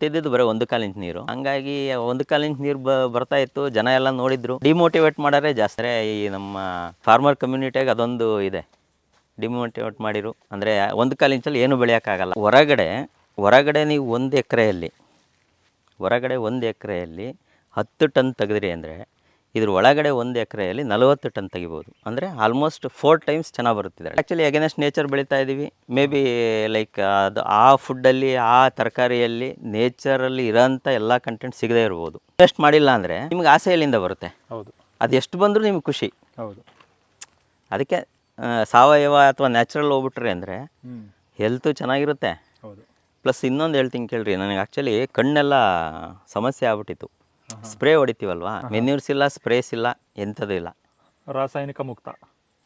ತಿದ್ದಿದ್ದು ಬರೀ ಒಂದು ಕಾಲು ಇಂಚ್ ನೀರು. ಹಂಗಾಗಿ ಒಂದು ಕಾಲು ಇಂಚ್ ನೀರು ಬರ್ತಾ ಇತ್ತು. ಜನ ಎಲ್ಲ ನೋಡಿದ್ರು. ಡಿಮೋಟಿವೇಟ್ ಮಾಡಾರೆ ಜಾಸ್ತಿ. ಈ ನಮ್ಮ ಫಾರ್ಮರ್ ಕಮ್ಯುನಿಟಿಯಾಗಿ ಅದೊಂದು ಇದೆ. ಡಿಮೋಟಿವೇಟ್ ಮಾಡಿರು. ಅಂದರೆ ಒಂದು ಕಾಲು ಇಂಚಲ್ಲಿ ಏನು ಬೆಳೆಯೋಕ್ಕಾಗಲ್ಲ. ಹೊರಗಡೆ ಹೊರಗಡೆ ನೀವು ಒಂದು ಎಕರೆಯಲ್ಲಿ, ಹೊರಗಡೆ ಒಂದು ಎಕರೆಯಲ್ಲಿ ಹತ್ತು ಟನ್ ತೆಗೆದ್ರಿ ಅಂದರೆ ಇದ್ರ ಒಳಗಡೆ ಒಂದು ಎಕರೆಯಲ್ಲಿ ನಲವತ್ತು ಟನ್ ತೆಗಿಬೋದು. ಅಂದರೆ ಆಲ್ಮೋಸ್ಟ್ ಫೋರ್ ಟೈಮ್ಸ್ ಚೆನ್ನಾಗಿ ಬರುತ್ತಿದೆ ಆ್ಯಕ್ಚುಲಿ ಅಗೇನೆಸ್ಟ್ ನೇಚರ್ ಬೆಳೀತಾ ಇದ್ದೀವಿ ಮೇ ಬಿ ಲೈಕ್ ಅದು ಆ ಫುಡ್ಡಲ್ಲಿ ಆ ತರಕಾರಿಯಲ್ಲಿ ನೇಚರಲ್ಲಿ ಇರೋಂಥ ಎಲ್ಲ ಕಂಟೆಂಟ್ ಸಿಗದೇ ಇರ್ಬೋದು. ಟೆಸ್ಟ್ ಮಾಡಿಲ್ಲ ಅಂದರೆ ನಿಮ್ಗೆ ಆಸೆ ಎಲ್ಲಿಂದ ಬರುತ್ತೆ? ಹೌದು. ಅದು ಎಷ್ಟು ಬಂದರೂ ನಿಮ್ಗೆ ಖುಷಿ. ಹೌದು. ಅದಕ್ಕೆ ಸಾವಯವ ಅಥವಾ ನ್ಯಾಚುರಲ್ ಹೋಗ್ಬಿಟ್ರಿ ಅಂದರೆ ಹೆಲ್ತು ಚೆನ್ನಾಗಿರುತ್ತೆ. ಹೌದು. ಪ್ಲಸ್ ಇನ್ನೊಂದು ಹೇಳ್ತೀನಿ ಕೇಳ್ರಿ ನನಗೆ ಆ್ಯಕ್ಚುಲಿ ಕಣ್ಣೆಲ್ಲ ಸಮಸ್ಯೆ ಆಗ್ಬಿಟ್ಟಿತ್ತು. ಸ್ಪ್ರೇ ಹೊಡಿತೀವಲ್ವಾ? ಮೆನ್ಯೂರ್ಸ್ ಇಲ್ಲ ಸ್ಪ್ರೇಸ್ ಇಲ್ಲ ಎಂಥದ್ದು ಇಲ್ಲ. ರಾಸಾಯನಿಕ ಮುಕ್ತ.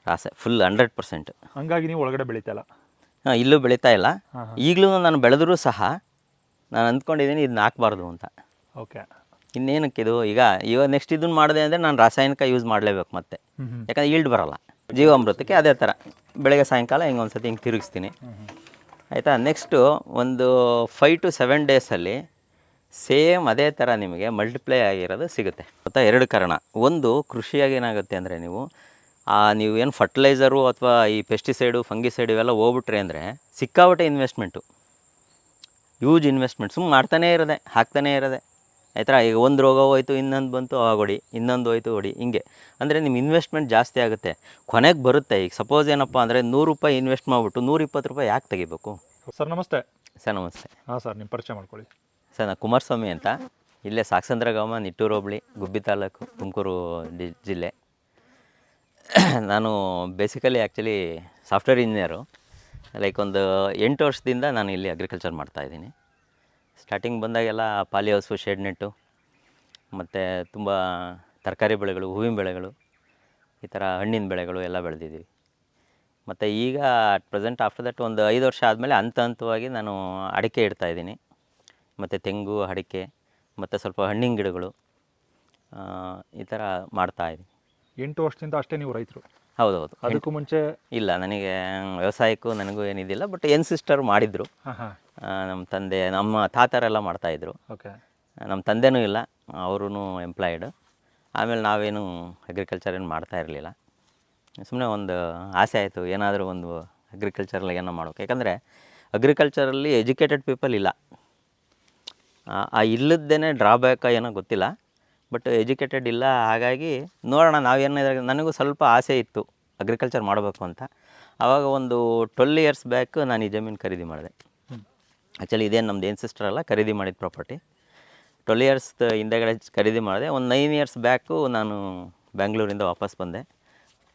ರಾಸ ಫುಲ್ ಹಂಡ್ರೆಡ್ ಪರ್ಸೆಂಟ್ ಹಂಗಾಗಿ ನೀವು ಒಳಗಡೆ ಬೆಳೀತಲ್ಲ ಇಲ್ಲೂ. ಬೆಳೀತಾ ಇಲ್ಲ. ಹಾಂ ಹಾಂ ಈಗಲೂ ನಾನು ಬೆಳೆದ್ರೂ ಸಹ ನಾನು ಅಂದ್ಕೊಂಡಿದ್ದೀನಿ ಇದನ್ನ ಹಾಕ್ಬಾರ್ದು ಅಂತ. ಓಕೆ. ಇನ್ನೇನಕ್ಕೆ ಇದು? ಈಗ ಇವಾಗ ನೆಕ್ಸ್ಟ್ ಇದನ್ನ ಮಾಡಿದೆ ಅಂದರೆ ನಾನು ರಾಸಾಯನಿಕ ಯೂಸ್ ಮಾಡಲೇಬೇಕು ಮತ್ತೆ. ಯಾಕಂದ್ರೆ ಈಲ್ಡ್ ಬರಲ್ಲ. ಜೀವಾಮೃತಕ್ಕೆ ಅದೇ ಥರ ಬೆಳಗ್ಗೆ ಸಾಯಂಕಾಲ ಹಿಂಗೆ ಒಂದು ಸತಿ ಹಿಂಗೆ ತಿರುಗಿಸ್ತೀನಿ. ಆಯಿತಾ? ನೆಕ್ಸ್ಟು ಒಂದು ಫೈವ್ ಟು ಸೆವೆನ್ ಡೇಸಲ್ಲಿ ಸೇಮ್ ಅದೇ ಥರ ನಿಮಗೆ ಮಲ್ಟಿಪ್ಲೈ ಆಗಿರೋದು ಸಿಗುತ್ತೆ. ಮತ್ತು ಎರಡು ಕಾರಣ. ಒಂದು ಕೃಷಿಯಾಗಿ ಏನಾಗುತ್ತೆ ಅಂದರೆ ನೀವು ಆ ನೀವು ಏನು ಫರ್ಟಿಲೈಸರು ಅಥವಾ ಈ ಪೆಸ್ಟಿಸೈಡು ಫಂಗಿಸೈಡು ಇವೆಲ್ಲ ಹೋಗ್ಬಿಟ್ರೆ ಅಂದರೆ ಸಿಕ್ಕಾಪಟ್ಟೆ ಇನ್ವೆಸ್ಟ್ಮೆಂಟು ಯೂಜ್ ಇನ್ವೆಸ್ಟ್ಮೆಂಟ್ ಸುಮ್ಮನೆ ಮಾಡ್ತಾನೇ ಇರೋದೆ ಹಾಕ್ತಾನೇ ಇರೋದೆ. ಆಯ್ತಾ? ಈಗ ಒಂದು ರೋಗ ಹೋಯ್ತು ಇನ್ನೊಂದು ಬಂತು ಆಗೋಡಿ ಹೊಡಿ. ಇನ್ನೊಂದು ಹೋಯ್ತು ಹೊಡಿ. ಹಿಂಗೆ. ಅಂದರೆ ನಿಮ್ಮ ಇನ್ವೆಸ್ಟ್ಮೆಂಟ್ ಜಾಸ್ತಿ ಆಗುತ್ತೆ. ಕೊನೆಗೆ ಬರುತ್ತೆ. ಈಗ ಸಪೋಸ್ ಏನಪ್ಪ ಅಂದರೆ ನೂರು ರೂಪಾಯಿ ಇನ್ವೆಸ್ಟ್ ಮಾಡಿಬಿಟ್ಟು ನೂರಿಪ್ಪತ್ತು ರೂಪಾಯಿ ಯಾಕೆ ತೆಗಿಬೇಕು? ಸರ್ ನಮಸ್ತೆ. ಸರ್ ನಮಸ್ತೆ. ಹಾಂ ಸರ್ ನಿಮ್ಮ ಪರಿಚಯ ಮಾಡ್ಕೊಳ್ಳಿ. ಸರ್ ನಾನು ಕುಮಾರಸ್ವಾಮಿ ಅಂತ. ಇಲ್ಲೇ ಸಾಕ್ಸಂದ್ರ ಗ್ರಾಮ, ನಿಟ್ಟೂರು ಹೋಬಳಿ, ಗುಬ್ಬಿ ತಾಲೂಕು, ತುಮಕೂರು ಡಿ, ಜಿಲ್ಲೆ. ನಾನು basically actually software engineer like ಒಂದು ಎಂಟು ವರ್ಷದಿಂದ ನಾನು ಇಲ್ಲಿ ಅಗ್ರಿಕಲ್ಚರ್ ಮಾಡ್ತಾಯಿದ್ದೀನಿ ಸ್ಟಾರ್ಟಿಂಗ್ ಬಂದಾಗೆಲ್ಲ ಪಾಲಿ ಹೌಸು ಶೆಡ್ ನೆಟ್ಟು ಮತ್ತು ತುಂಬ ತರಕಾರಿ ಬೆಳೆಗಳು, ಹೂವಿನ ಬೆಳೆಗಳು, ಈ ಥರ ಹಣ್ಣಿನ ಬೆಳೆಗಳು ಎಲ್ಲ ಬೆಳೆದಿದ್ದೀವಿ. ಮತ್ತು ಈಗ ಅಟ್ ಪ್ರೆಸೆಂಟ್ ಆಫ್ಟರ್ ದಟ್ ಒಂದು ಐದು ವರ್ಷ ಆದಮೇಲೆ ಹಂತ ಹಂತವಾಗಿ ನಾನು ಅಡಿಕೆ ಇಡ್ತಾಯಿದ್ದೀನಿ ಮತ್ತು ತೆಂಗು ಅಡಿಕೆ ಮತ್ತು ಸ್ವಲ್ಪ ಹಣ್ಣಿನ ಗಿಡಗಳು ಈ ಥರ ಮಾಡ್ತಾ ಇದ್ದೀವಿ ಎಂಟು ವರ್ಷದಿಂದ ಅಷ್ಟೇ ನೀವು ರೈತರು? ಹೌದೌದು. ಅದಕ್ಕೂ ಮುಂಚೆ ಇಲ್ಲ ನನಗೆ ವ್ಯವಸಾಯಕ್ಕೂ ನನಗೂ ಏನಿದಿಲ್ಲ ಬಟ್ ಎನ್ ಸಿಸ್ಟರ್ ಮಾಡಿದರು. ನಮ್ಮ ತಂದೆ ನಮ್ಮ ತಾತರೆಲ್ಲ ಮಾಡ್ತಾಯಿದ್ರು ಓಕೆ. ನಮ್ಮ ತಂದೆನೂ ಇಲ್ಲ ಅವರೂ ಎಂಪ್ಲಾಯ್ಡ್ ಆಮೇಲೆ ನಾವೇನು ಅಗ್ರಿಕಲ್ಚರ್ ಏನು ಮಾಡ್ತಾ ಇರಲಿಲ್ಲ. ಸುಮ್ಮನೆ ಒಂದು ಆಸೆ ಆಯಿತು ಏನಾದರೂ ಒಂದು ಅಗ್ರಿಕಲ್ಚರಲ್ಲಿ ಏನೋ ಮಾಡೋಕೆ ಯಾಕಂದರೆ ಅಗ್ರಿಕಲ್ಚರಲ್ಲಿ ಎಜುಕೇಟೆಡ್ ಪೀಪಲ್ ಇಲ್ಲ. ಆ- ಇಲ್ಲದ್ದೇ ಇಲ್ಲದ್ದೇನೆ ಡ್ರಾಬ್ಯಾಕ್ ಏನೋ ಗೊತ್ತಿಲ್ಲ ಬಟ್ ಎಜುಕೇಟೆಡ್ ಇಲ್ಲ ಹಾಗಾಗಿ ನೋಡೋಣ ನಾವೇನು ನನಗೂ ಸ್ವಲ್ಪ ಆಸೆ ಇತ್ತು ಅಗ್ರಿಕಲ್ಚರ್ ಮಾಡಬೇಕು ಅಂತ. ಆವಾಗ ಒಂದು ಟ್ವೆಲ್ ಇಯರ್ಸ್ ಬ್ಯಾಕ್ ನಾನು ಈ ಜಮೀನು ಖರೀದಿ ಮಾಡಿದೆ. ಆ್ಯಕ್ಚುಲಿ ಇದೇನು ನಮ್ಮದು ಏನು ಸಿಸ್ಟರ್ ಅಲ್ಲ ಖರೀದಿ ಮಾಡಿದ ಪ್ರಾಪರ್ಟಿ ಟ್ವೆಲ್ ಇಯರ್ಸ್ ಹಿಂದೆಗಡೆ ಖರೀದಿ ಮಾಡಿದೆ. ಒಂದು ನೈನ್ ಇಯರ್ಸ್ ಬ್ಯಾಕು ನಾನು ಬೆಂಗಳೂರಿಂದ ವಾಪಸ್ ಬಂದೆ.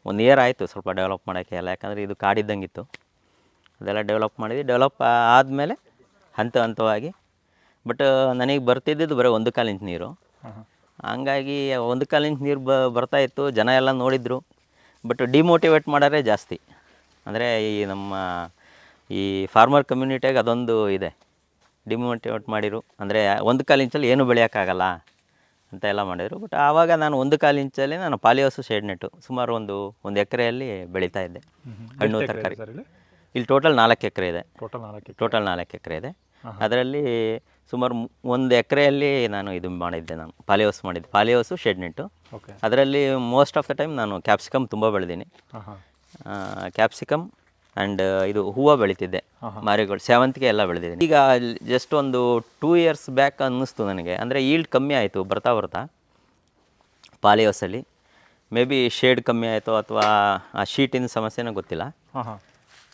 ಒಂದು ಇಯರ್ ಆಯಿತು ಸ್ವಲ್ಪ ಡೆವಲಪ್ ಮಾಡೋಕ್ಕೆ ಎಲ್ಲ ಯಾಕಂದರೆ ಇದು ಕಾಡಿದ್ದಂಗಿತ್ತು. ಅದೆಲ್ಲ ಡೆವಲಪ್ ಮಾಡಿದ್ವಿ. ಡೆವಲಪ್ ಆದಮೇಲೆ ಹಂತ ಹಂತವಾಗಿ ಬಟ್ ನನಗೆ ಬರ್ತಿದ್ದಿದ್ದು ಬರೀ ಒಂದು ಕಾಲು ಇಂಚ್ ನೀರು ಹಂಗಾಗಿ ಒಂದು ಕಾಲು ಇಂಚ್ ನೀರು ಬ ಬರ್ತಾ ಇತ್ತು. ಜನ ಎಲ್ಲ ನೋಡಿದರು. ಬಟ್ ಡಿಮೋಟಿವೇಟ್ ಮಾಡೋರೇ ಜಾಸ್ತಿ. ಅಂದರೆ ಈ ನಮ್ಮ ಈ ಫಾರ್ಮರ್ ಕಮ್ಯುನಿಟಿಯಾಗಿ ಅದೊಂದು ಇದೆ. ಡಿಮೋಟಿವೇಟ್ ಮಾಡಿರು. ಅಂದರೆ ಒಂದು ಕಾಲು ಇಂಚಲ್ಲಿ ಏನು ಬೆಳೆಯೋಕ್ಕಾಗಲ್ಲ ಅಂತ ಎಲ್ಲ ಮಾಡಿದರು. ಬಟ್ ಆವಾಗ ನಾನು ಒಂದು ಕಾಲು ಇಂಚಲ್ಲಿ ನಾನು ಪಾಲಿಹೌಸು ಶೇಡ್ ನೆಟ್ಟು ಸುಮಾರು ಒಂದು ಒಂದು ಎಕರೆಯಲ್ಲಿ ಬೆಳೀತಾ ಇದ್ದೆ. ಹಣ್ಣು ತರಕಾರಿ. ಇಲ್ಲಿ? ಇಲ್ಲಿ ಟೋಟಲ್ ನಾಲ್ಕು ಎಕರೆ ಇದೆ. ಟೋಟಲ್ ನಾಲ್ಕು ಟೋಟಲ್ ನಾಲ್ಕು ಎಕರೆ ಇದೆ. ಅದರಲ್ಲಿ ಸುಮಾರು ಒಂದು ಎಕರೆಯಲ್ಲಿ ನಾನು ಇದು ಮಾಡಿದ್ದೆ ನಾನು ಪಾಲಿಹೌಸ್ ಮಾಡಿದ್ದೆ. ಪಾಲಿಹೌಸು ಶೆಡ್ ನೆಟ್ಟು ಓಕೆ ಅದರಲ್ಲಿ ಮೋಸ್ಟ್ ಆಫ್ ದ ಟೈಮ್ ನಾನು ಕ್ಯಾಪ್ಸಿಕಮ್ ತುಂಬ ಬೆಳೆದೀನಿ. ಕ್ಯಾಪ್ಸಿಕಮ್ ಆ್ಯಂಡ್ ಇದು ಹೂವು ಬೆಳೀತಿದ್ದೆ. ಮಾರಿಗಳು ಸೇವಂತಿಗೆ ಎಲ್ಲ ಬೆಳೆದಿದ್ದೀನಿ. ಈಗ ಜಸ್ಟ್ ಒಂದು ಟೂ ಇಯರ್ಸ್ ಬ್ಯಾಕ್ ಅನ್ನಿಸ್ತು ನನಗೆ. ಅಂದರೆ ಈಲ್ಡ್ ಕಮ್ಮಿ ಆಯಿತು ಬರ್ತಾ ಬರ್ತಾ. ಪಾಲಿಹೌಸಲ್ಲಿ ಮೇ ಬಿ ಶೇಡ್ ಕಮ್ಮಿ ಆಯಿತು ಅಥವಾ ಆ ಶೀಟಿನ ಸಮಸ್ಯೆನೂ ಗೊತ್ತಿಲ್ಲ.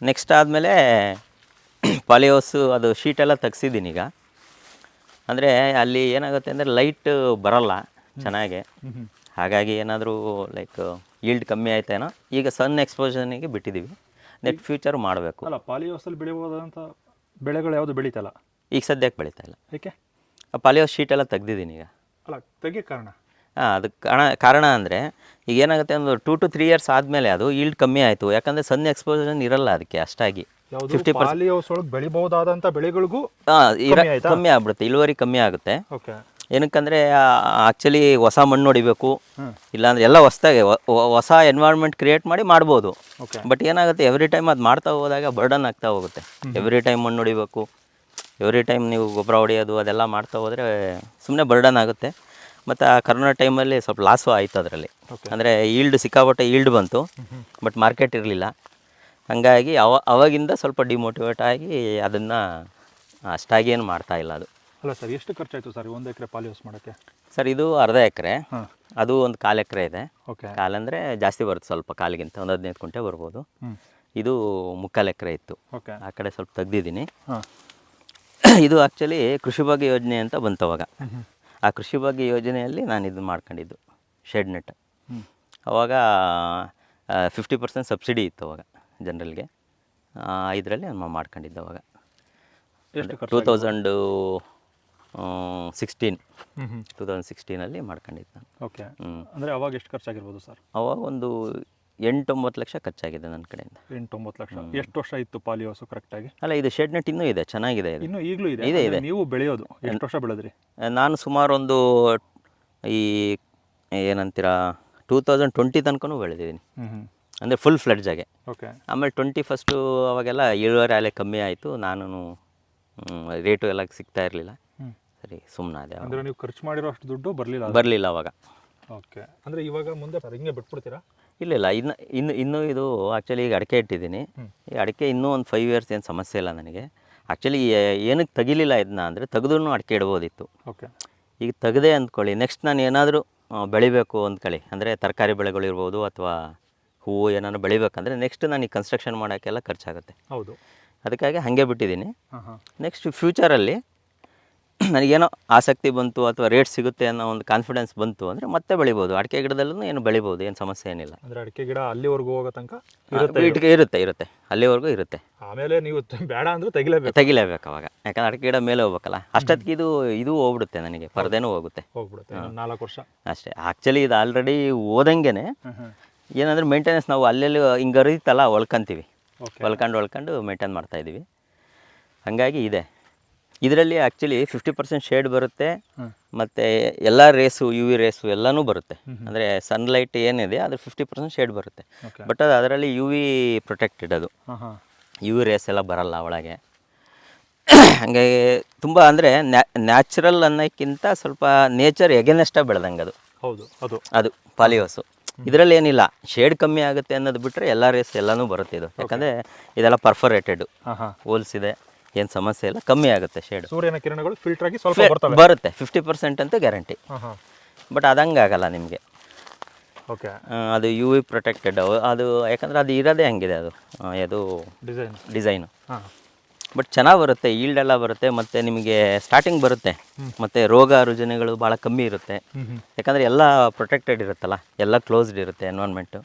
ನೆಕ್ಸ್ಟ್ ಆದಮೇಲೆ ಪಾಲಿಹೌಸು ಅದು ಶೀಟೆಲ್ಲ ತೆಗ್ಸಿದ್ದೀನಿ ಈಗ. ಅಂದರೆ ಅಲ್ಲಿ ಏನಾಗುತ್ತೆ ಅಂದರೆ ಲೈಟ್ ಬರಲ್ಲ ಚೆನ್ನಾಗಿ. ಹಾಗಾಗಿ ಏನಾದರೂ ಲೈಕ್ ಈಲ್ಡ್ ಕಮ್ಮಿ ಆಯ್ತೇನೋ ಈಗ ಸನ್ ಎಕ್ಸ್ಪೋಷನಿಗೆ ಬಿಟ್ಟಿದ್ದೀವಿ ನೆಟ್ ಫ್ಯೂಚರ್ ಮಾಡಬೇಕು. ಅಲ್ಲ ಪಾಲಿಯೋಸಲ್ಲಿ ಬೆಳೆಯಬಹುದಾದಂಥ ಬೆಳೆಗಳು ಯಾವುದು ಬೆಳೀತಲ್ಲ ಈಗ ಸದ್ಯಕ್ಕೆ ಬೆಳೀತಾ ಇಲ್ಲ. ಏಕೆ? ಶೀಟ್ ಎಲ್ಲ ತೆಗ್ದಿದ್ದೀನಿ ಈಗ. ಅಲ್ಲ ತೆಗಿ ಕಾರಣ? ಹಾಂ ಅದಕ್ಕೆ ಕಾರಣ ಕಾರಣ ಅಂದರೆ ಈಗ ಏನಾಗುತ್ತೆ ಒಂದು ಟೂ ಟು ತ್ರೀ ಇಯರ್ಸ್ ಆದಮೇಲೆ ಅದು ಈಲ್ಡ್ ಕಮ್ಮಿ ಆಯಿತು. ಯಾಕಂದರೆ ಸನ್ ಎಕ್ಸ್ಪೋಷನ್ ಇರಲ್ಲ ಅದಕ್ಕೆ ಅಷ್ಟಾಗಿ. ಫಿಫ್ಟಿ ಪರ್ಸೆಂಟ್ ಹೌಸ್ ಒಳಗೆ ಬೆಳಿಬಹುದಾದಂಥ ಬೆಳೆಗಳಿಗೂ ಕಮ್ಮಿ ಆಗ್ಬಿಡುತ್ತೆ. ಇಳುವರಿ ಕಮ್ಮಿ ಆಗುತ್ತೆ. ಓಕೆ. ಏನಕ್ಕಂದರೆ ಆ್ಯಕ್ಚುಲಿ ಹೊಸ ಮಣ್ಣು ಹೊಡಿಬೇಕು. ಇಲ್ಲಾಂದ್ರೆ ಎಲ್ಲ ಹೊಸ್ದಾಗೆ ಹೊಸ ಎನ್ವೈರ್ಮೆಂಟ್ ಕ್ರಿಯೇಟ್ ಮಾಡಿ ಮಾಡ್ಬೋದು. ಬಟ್ ಏನಾಗುತ್ತೆ ಎವ್ರಿ ಟೈಮ್ ಅದು ಮಾಡ್ತಾ ಹೋದಾಗ ಬರ್ಡನ್ ಆಗ್ತಾ ಹೋಗುತ್ತೆ. ಎವ್ರಿ ಟೈಮ್ ಮಣ್ಣು ಹೊಡಿಬೇಕು ಎವ್ರಿ ಟೈಮ್ ನೀವು ಗೊಬ್ಬರ ಹೊಡೆಯೋದು ಅದೆಲ್ಲ ಮಾಡ್ತಾ ಹೋದರೆ ಸುಮ್ಮನೆ ಬರ್ಡನ್ ಆಗುತ್ತೆ. ಮತ್ತು ಆ ಕರೋನಾ ಟೈಮಲ್ಲಿ ಸ್ವಲ್ಪ ಲಾಸು ಆಯಿತು ಅದರಲ್ಲಿ. ಅಂದರೆ ಈಲ್ಡ್ ಸಿಕ್ಕಾಪಟ್ಟೆ ಈಲ್ಡ್ ಬಂತು. ಬಟ್ ಮಾರ್ಕೆಟ್ ಇರಲಿಲ್ಲ. ಹಾಗಾಗಿ ಅವ ಅವಾಗಿಂದ ಸ್ವಲ್ಪ ಡಿಮೋಟಿವೇಟ್ ಆಗಿ ಅದನ್ನು ಅಷ್ಟಾಗಿ ಏನು ಮಾಡ್ತಾ ಇಲ್ಲ ಅದು. ಅಲ್ಲ ಸರ್ ಎಷ್ಟು ಖರ್ಚಾಯಿತು ಸರ್ ಒಂದು ಎಕರೆ ಪಾಲಿ ಯೂಸ್ ಮಾಡೋಕ್ಕೆ? ಸರ್ ಇದು ಅರ್ಧ ಎಕರೆ. ಅದು ಒಂದು ಕಾಲು ಎಕರೆ ಇದೆ. ಓಕೆ. ಕಾಲಂದರೆ ಜಾಸ್ತಿ ಬರುತ್ತೆ ಸ್ವಲ್ಪ ಕಾಲಿಗಿಂತ ಒಂದು ಹದಿನೈದು ಕುಂಟೆ ಬರ್ಬೋದು. ಇದು ಮುಕ್ಕಾಲು ಎಕರೆ ಇತ್ತು. ಓಕೆ. ಆ ಕಡೆ ಸ್ವಲ್ಪ ತೆಗ್ದಿದ್ದೀನಿ. ಇದು ಆ್ಯಕ್ಚುಲಿ ಕೃಷಿ ಭಾಗ್ಯ ಯೋಜನೆ ಅಂತ ಬಂತು ಅವಾಗ ಆ ಕೃಷಿ ಭಾಗ್ಯ ಯೋಜನೆಯಲ್ಲಿ ನಾನು ಇದು ಮಾಡ್ಕೊಂಡಿದ್ದು ಶೆಡ್ ನೆಟ್. ಅವಾಗ ಫಿಫ್ಟಿ ಪರ್ಸೆಂಟ್ ಸಬ್ಸಿಡಿ ಇತ್ತು ಅವಾಗ. ಜನರಲ್ಗೆ. ಇದರಲ್ಲಿ ನಾನು ಮಾಡ್ಕೊಂಡಿದ್ದೆ ಅವಾಗ. Two thousand sixteen two thousand ಸಿಕ್ಸ್ಟೀನಲ್ಲಿ ಮಾಡ್ಕೊಂಡಿದ್ದೆ ನಾನು. ಓಕೆ. ಹ್ಞೂ ಅಂದರೆ ಅವಾಗ ಎಷ್ಟು ಖರ್ಚಾಗಿರ್ಬೋದು ಸರ್? ಅವಾಗ ಒಂದು ಎಂಟೊಂಬತ್ತು ಲಕ್ಷ ಖರ್ಚಾಗಿದೆ ನನ್ನ ಕಡೆಯಿಂದ. ಎಂಟೊಂಬತ್ತು ಲಕ್ಷ. ಎಷ್ಟು ವರ್ಷ ಇತ್ತು ಪಾಲಿ ಹೌಸು ಕರೆಕ್ಟಾಗಿ ಅಲ್ಲ ಇದು ಶೆಡ್ ನೆಟ್ ಇನ್ನೂ ಇದೆ ಚೆನ್ನಾಗಿದೆ ಇದು. ಇನ್ನೂ ಈಗಲೂ ಇದೆ? ಇದೆ, ಇದೆ. ನೀವು ಬೆಳೆಯೋದು. ಎಷ್ಟು ವರ್ಷ ಬೆಳೆದ್ರಿ? ನಾನು ಸುಮಾರು ಒಂದು ಈ ಏನಂತೀರಾ ಟೂ ತೌಸಂಡ್ ಟ್ವೆಂಟಿ ತನಕನೂ ಬೆಳೆದಿದ್ದೀನಿ. ಅಂದರೆ ಫುಲ್ ಫ್ಲಡ್ಜಾಗೆ ಓಕೆ ಆಮೇಲೆ ಟ್ವೆಂಟಿ ಫಸ್ಟು ಅವಾಗೆಲ್ಲ ಇಳುವರಿ ಅಲೆ ಕಮ್ಮಿ ಆಯಿತು. ನಾನು ರೇಟು ಎಲ್ಲ ಸಿಗ್ತಾ ಇರಲಿಲ್ಲ. ಸರಿ ಸುಮ್ಮನಾದೆ ಅಂದರೆ ನೀವು ಖರ್ಚು ಮಾಡಿರೋ ಅಷ್ಟು ದುಡ್ಡು ಬರಲಿಲ್ಲ ಬರಲಿಲ್ಲ ಅವಾಗ. ಓಕೆ ಅಂದರೆ ಇವಾಗ ಮುಂದೆ ಹಿಂಗೆ ಬಿಟ್ಬಿಡ್ತೀರಾ? ಇಲ್ಲ ಇಲ್ಲ. ಇನ್ನು ಇನ್ನು ಇನ್ನೂ ಇದು ಆ್ಯಕ್ಚುಲಿ ಈಗ ಅಡಿಕೆ ಇಟ್ಟಿದ್ದೀನಿ. ಈ ಅಡಿಕೆ ಇನ್ನೂ ಒಂದು ಫೈವ್ ಇಯರ್ಸ್ ಏನು ಸಮಸ್ಯೆ ಇಲ್ಲ ನನಗೆ. ಆ್ಯಕ್ಚುಲಿ ಏನಕ್ಕೆ ತೆಗಿಲಿಲ್ಲ ಇದನ್ನ ಅಂದರೆ ತೆಗೆದ್ರೂ ಅಡಿಕೆ ಇಡ್ಬೋದಿತ್ತು. ಓಕೆ ಈಗ ತೆಗೆದೆ ಅಂದ್ಕೊಳ್ಳಿ. ನೆಕ್ಸ್ಟ್ ನಾನು ಏನಾದರೂ ಬೆಳಿಬೇಕು ಅಂದ್ಕೊಳ್ಳಿ. ಅಂದರೆ ತರಕಾರಿ ಬೆಳೆಗಳಿರ್ಬೋದು ಅಥವಾ ಹೂವು ಏನಾದ್ರು ಬೆಳಿಬೇಕಂದ್ರೆ ನೆಕ್ಸ್ಟ್ ನಾನು ಈ ಕನ್ಸ್ಟ್ರಕ್ಷನ್ ಮಾಡೋಕ್ಕೆಲ್ಲ ಖರ್ಚಾಗುತ್ತೆ. ಹೌದು. ಅದಕ್ಕಾಗಿ ಹಾಗೆ ಬಿಟ್ಟಿದ್ದೀನಿ. ನೆಕ್ಸ್ಟ್ ಫ್ಯೂಚರಲ್ಲಿ ನನಗೇನೋ ಆಸಕ್ತಿ ಬಂತು ಅಥವಾ ರೇಟ್ ಸಿಗುತ್ತೆ ಅನ್ನೋ ಒಂದು ಕಾನ್ಫಿಡೆನ್ಸ್ ಬಂತು ಅಂದರೆ ಮತ್ತೆ ಬೆಳಿಬೋದು. ಅಡಿಕೆ ಗಿಡದಲ್ಲೂ ಏನು ಬೆಳಿಬೋದು ಏನು ಸಮಸ್ಯೆ ಏನಿಲ್ಲ. ಅಂದರೆ ಅಡಿಕೆ ಗಿಡ ಅಲ್ಲಿವರೆಗೂ ಹೋಗೋ ತನಕ ಇರುತ್ತೆ ಇರುತ್ತೆ ಇರುತ್ತೆ. ಅಲ್ಲಿವರೆಗೂ ಇರುತ್ತೆ. ಆಮೇಲೆ ನೀವು ಬೇಡ ಅಂದರೆ ತೆಗಿಲೇಬೇಕು. ತೆಗಿಲೇಬೇಕು ಅವಾಗ. ಯಾಕಂದ್ರೆ ಅಡಿಕೆ ಗಿಡ ಮೇಲೆ ಹೋಗ್ಬೇಕಲ್ಲ. ಅಷ್ಟೊತ್ತಿಗೆ ಇದು ಇದು ಹೋಗ್ಬಿಡುತ್ತೆ ನನಗೆ ಪರದೇನೂ ಹೋಗುತ್ತೆ. ಹೋಗ್ಬಿಡುತ್ತೆ ನಾಲ್ಕು ವರ್ಷ. ಅಷ್ಟೇ. ಆ್ಯಕ್ಚುಲಿ ಇದು ಆಲ್ರೆಡಿ ಓದಂಗೆ ಏನಂದ್ರೆ ಮೇಂಟೆನೆನ್ಸ್ ನಾವು ಅಲ್ಲೆಲ್ಲೂ ಹಿಂಗೆ ಅರಿತಲ್ಲ ಹೊಲ್ಕೊಂಡು ಹೊಲ್ಕೊಂಡು ಮೇಂಟೈನ್ ಮಾಡ್ತಾಯಿದ್ದೀವಿ ಹಾಗಾಗಿ ಇದೆ. ಇದರಲ್ಲಿ ಆ್ಯಕ್ಚುಲಿ ಫಿಫ್ಟಿ ಪರ್ಸೆಂಟ್ ಶೇಡ್ ಬರುತ್ತೆ. ಮತ್ತು ಎಲ್ಲ ರೇಸು ಯು ವಿ ರೇಸು ಎಲ್ಲನೂ ಬರುತ್ತೆ. ಅಂದರೆ ಸನ್ಲೈಟ್ ಏನಿದೆ ಅದ್ರ ಫಿಫ್ಟಿ ಪರ್ಸೆಂಟ್ ಶೇಡ್ ಬರುತ್ತೆ. ಬಟ್ ಅದು ಅದರಲ್ಲಿ ಯು ವಿ ಪ್ರೊಟೆಕ್ಟೆಡ್ ಅದು. ಯು ವಿ ರೇಸ್ ಎಲ್ಲ ಬರಲ್ಲ ಒಳಗೆ. ಹಾಗಾಗಿ ತುಂಬ ಅಂದರೆ ನ್ಯಾಚುರಲ್ ಅನ್ನೋಕ್ಕಿಂತ ಸ್ವಲ್ಪ ನೇಚರ್ ಎಗೆನೆಸ್ಟಾಗಿ ಬೆಳೆದಂಗೆ ಅದು. ಹೌದು ಅದು. ಅದು ಪಾಲಿಯೋಸು ಇದರಲ್ಲಿ ಏನಿಲ್ಲ ಶೇಡ್ ಕಮ್ಮಿ ಆಗುತ್ತೆ ಅನ್ನೋದು ಬಿಟ್ಟರೆ ಎಲ್ಲ ರೇಸ್ ಎಲ್ಲನೂ ಬರುತ್ತೆ ಇದು. ಯಾಕಂದರೆ ಇದೆಲ್ಲ ಪರ್ಫರೇಟೆಡ್ ಹೋಲ್ಸ್ ಇದೆ ಏನು ಸಮಸ್ಯೆ ಇಲ್ಲ ಕಮ್ಮಿ ಆಗುತ್ತೆ ಶೇಡ್ ಸೂರ್ಯನ ಕಿರಣಗಳು ಫಿಲ್ಟರ್ ಆಗಿ ಸ್ವಲ್ಪ ಬರುತ್ತೆ ಫಿಫ್ಟಿ ಪರ್ಸೆಂಟ್ ಅಂತ ಗ್ಯಾರಂಟಿ ಬಟ್ ಅದಂಗೆ ಆಗಲ್ಲ ನಿಮಗೆ. ಓಕೆ ಅದು ಯು ವಿ ಪ್ರೊಟೆಕ್ಟೆಡ್ ಅದು ಯಾಕಂದರೆ ಅದು ಇರೋದೇ ಹಂಗಿದೆ ಅದು. ಅದು ಡಿಸೈನ್ ಡಿಸೈನು ಹಾಂ. ಬಟ್ ಚೆನ್ನಾಗಿ ಬರುತ್ತೆ ಈಲ್ಡ್ ಎಲ್ಲ ಬರುತ್ತೆ ಮತ್ತೆ ನಿಮಗೆ ಸ್ಟಾರ್ಟಿಂಗ್ ಬರುತ್ತೆ. ಮತ್ತೆ ರೋಗ ರುಜಿನಗಳು ಭಾಳ ಕಮ್ಮಿ ಇರುತ್ತೆ. ಯಾಕಂದ್ರೆ ಎಲ್ಲ ಪ್ರೊಟೆಕ್ಟೆಡ್ ಇರುತ್ತಲ್ಲ ಎಲ್ಲ ಕ್ಲೋಸ್ಡ್ ಇರುತ್ತೆ ಎನ್ವೈರ್ಮೆಂಟು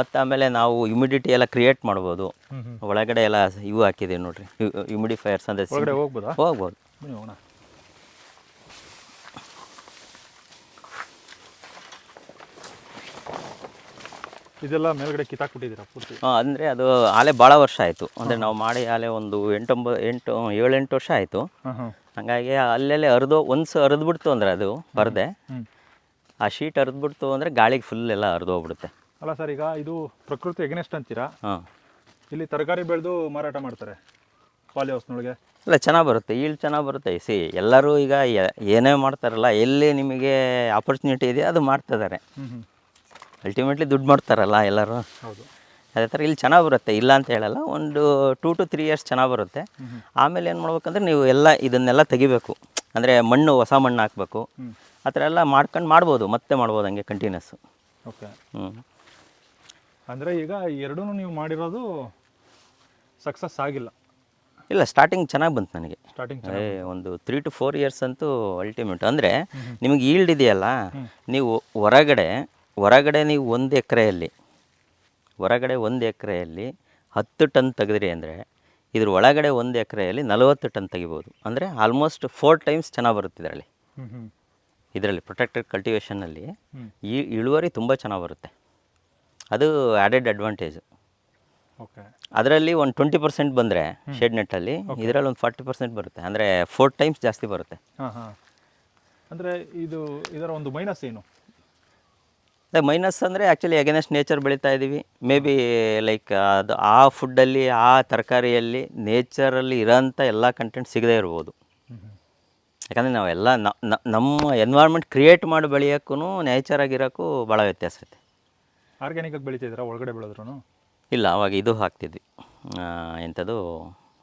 ಮತ್ತು ಆಮೇಲೆ ನಾವು ಹ್ಯುಮಿಡಿಟಿ ಎಲ್ಲ ಕ್ರಿಯೇಟ್ ಮಾಡ್ಬೋದು. ಒಳಗಡೆ ಎಲ್ಲ ಇವು ಹಾಕಿದ್ದೀವಿ ನೋಡ್ರಿ ಹ್ಯುಮಿಡಿಫೈಯರ್ಸ್ ಅಂದರೆ ಹೋಗ್ಬೋದಾ? ಹೋಗ್ಬೋದು. ಇದೆಲ್ಲ ಮೇಲ್ಗಡೆ ಕಿತ್ತಾಕ್ಬಿಟ್ಟಿದ್ದೀರಾ ಪೂರ್ತಿ? ಅಂದರೆ ಅದು ಆಲೆ ಭಾಳ ವರ್ಷ ಆಯಿತು. ಅಂದರೆ ನಾವು ಮಾಡಿ ಆಲೆ ಒಂದು ಎಂಟೊಂಬ ಎಂಟು ಏಳೆಂಟು ವರ್ಷ ಆಯಿತು. ಹಂಗಾಗಿ ಅಲ್ಲೆಲ್ಲ ಒಂದು ಹರಿದು ಬಿಡ್ತು ಹರಿದ್ಬಿಡ್ತು ಅಂದರೆ ಅದು ಪರದೆ. ಆ ಶೀಟ್ ಹರಿದ್ಬಿಡ್ತು ಅಂದರೆ ಗಾಳಿಗೆ ಫುಲ್ ಎಲ್ಲ ಹರಿದು ಹೋಗ್ಬಿಡುತ್ತೆ. ಅಲ್ಲ ಸರ್ ಈಗ ಇದು ಪ್ರಕೃತಿ ಎಗ್ನೆಸ್ಟ್ ಅಂತೀರಾ? ಹಾಂ. ಇಲ್ಲಿ ತರಕಾರಿ ಬೆಳೆದು ಮಾರಾಟ ಮಾಡ್ತಾರೆ ಪಾಲಿ ಹೌಸ್ನೊಳಗೆ ಇಲ್ಲ ಚೆನ್ನಾಗಿ ಬರುತ್ತೆ. ಈಲ್ಡ್ ಚೆನ್ನಾಗಿ ಬರುತ್ತೆ. ಸಿ ಎಲ್ಲರೂ ಈಗ ಏನೇ ಮಾಡ್ತಾರಲ್ಲ ಎಲ್ಲಿ ನಿಮಗೆ ಆಪರ್ಚುನಿಟಿ ಇದೆ ಅದು ಮಾಡ್ತಿದ್ದಾರೆ ಅಲ್ಟಿಮೇಟ್ಲಿ ದುಡ್ಡು ಮಾಡ್ತಾರಲ್ಲ ಎಲ್ಲರೂ. ಹೌದು. ಅದೇ ಥರ ಇಲ್ಲಿ ಚೆನ್ನಾಗಿ ಬರುತ್ತೆ. ಇಲ್ಲ ಅಂತ ಹೇಳಲ್ಲ. ಒಂದು ಟೂ ಟು ತ್ರೀ ಇಯರ್ಸ್ ಚೆನ್ನಾಗಿ ಬರುತ್ತೆ. ಆಮೇಲೆ ಏನು ಮಾಡ್ಬೇಕಂದ್ರೆ ನೀವು ಎಲ್ಲ ಇದನ್ನೆಲ್ಲ ತೆಗಿಬೇಕು. ಅಂದರೆ ಮಣ್ಣು ಹೊಸ ಮಣ್ಣು ಹಾಕಬೇಕು. ಆ ಥರ ಎಲ್ಲ ಮಾಡ್ಕೊಂಡು ಮಾಡ್ಬೋದು. ಮತ್ತೆ ಮಾಡ್ಬೋದು ಹಂಗೆ ಕಂಟಿನ್ಯೂಸ್ ಓಕೆ. ಹ್ಞೂ ಅಂದರೆ ಈಗ ಎರಡೂ ನೀವು ಮಾಡಿರೋದು ಸಕ್ಸಸ್ ಆಗಿಲ್ಲ. ಇಲ್ಲ ಸ್ಟಾರ್ಟಿಂಗ್ ಚೆನ್ನಾಗಿ ಬಂತು ನನಗೆ. ಸ್ಟಾರ್ಟಿಂಗ್ ಏ ಒಂದು ತ್ರೀ ಟು ಫೋರ್ ಇಯರ್ಸ್ ಅಂತೂ ಅಲ್ಟಿಮೇಟ್ ಅಂದರೆ ನಿಮಗೆ ಈಲ್ಡ್ ಇದೆಯಲ್ಲ? ನೀವು ಹೊರಗಡೆ ಹೊರಗಡೆ ನೀವು ಒಂದು ಎಕರೆಯಲ್ಲಿ ಹೊರಗಡೆ ಒಂದು ಎಕರೆಯಲ್ಲಿ ಹತ್ತು ಟನ್ ತೆಗೆದ್ರಿ ಅಂದರೆ ಇದ್ರ ಒಳಗಡೆ ಒಂದು ಎಕರೆಯಲ್ಲಿ ನಲವತ್ತು ಟನ್ ತೆಗಿಬೋದು. ಅಂದರೆ ಆಲ್ಮೋಸ್ಟ್ ಫೋರ್ ಟೈಮ್ಸ್ ಚೆನ್ನಾಗಿ ಬರುತ್ತೆ ಇದರಲ್ಲಿ. ಇದರಲ್ಲಿ ಪ್ರೊಟೆಕ್ಟೆಡ್ ಕಲ್ಟಿವೇಷನಲ್ಲಿ ಈ ಇಳುವರಿ ತುಂಬ ಚೆನ್ನಾಗಿ ಬರುತ್ತೆ. ಅದು ಆ್ಯಡೆಡ್ ಅಡ್ವಾಂಟೇಜು ಓಕೆ ಅದರಲ್ಲಿ ಒಂದು ಟ್ವೆಂಟಿ ಪರ್ಸೆಂಟ್ ಬಂದರೆ ಶೆಡ್ ನೆಟ್ಟಲ್ಲಿ ಇದರಲ್ಲಿ ಒಂದು ಫಾರ್ಟಿ ಪರ್ಸೆಂಟ್ ಬರುತ್ತೆ. ಅಂದರೆ ಫೋರ್ ಟೈಮ್ಸ್ ಜಾಸ್ತಿ ಬರುತ್ತೆ. ಅಂದರೆ ಇದು ಇದರ ಒಂದು ಮೈನಸ್ ಏನು? ಅದೇ ಮೈನಸ್ ಅಂದರೆ ಆ್ಯಕ್ಚುಲಿ ಅಗೇನೆಸ್ಟ್ ನೇಚರ್ ಬೆಳೀತಾ ಇದ್ದೀವಿ ಮೇ ಬಿ ಲೈಕ್ ಅದು ಆ ಫುಡ್ಡಲ್ಲಿ ಆ ತರಕಾರಿಯಲ್ಲಿ ನೇಚರಲ್ಲಿ ಇರೋಂಥ ಎಲ್ಲ ಕಂಟೆಂಟ್ ಸಿಗದೇ ಇರ್ಬೋದು. ಯಾಕಂದರೆ ನಾವೆಲ್ಲ ನಮ್ಮ ಎನ್ವೈರ್ಮೆಂಟ್ ಕ್ರಿಯೇಟ್ ಮಾಡಿ ಬೆಳೆಯೋಕ್ಕೂ ನೇಚರಾಗಿರೋಕ್ಕೂ ಭಾಳ ವ್ಯತ್ಯಾಸ ಐತೆ. ಆರ್ಗ್ಯಾನಿಕ್ ಬೆಳಿತಿದ್ದೀರಾ? ಒಳಗಡೆ ಬೆಳೆದ್ರು ಇಲ್ಲ ಅವಾಗ ಇದು ಹಾಕ್ತಿದ್ವಿ. ಎಂಥದ್ದು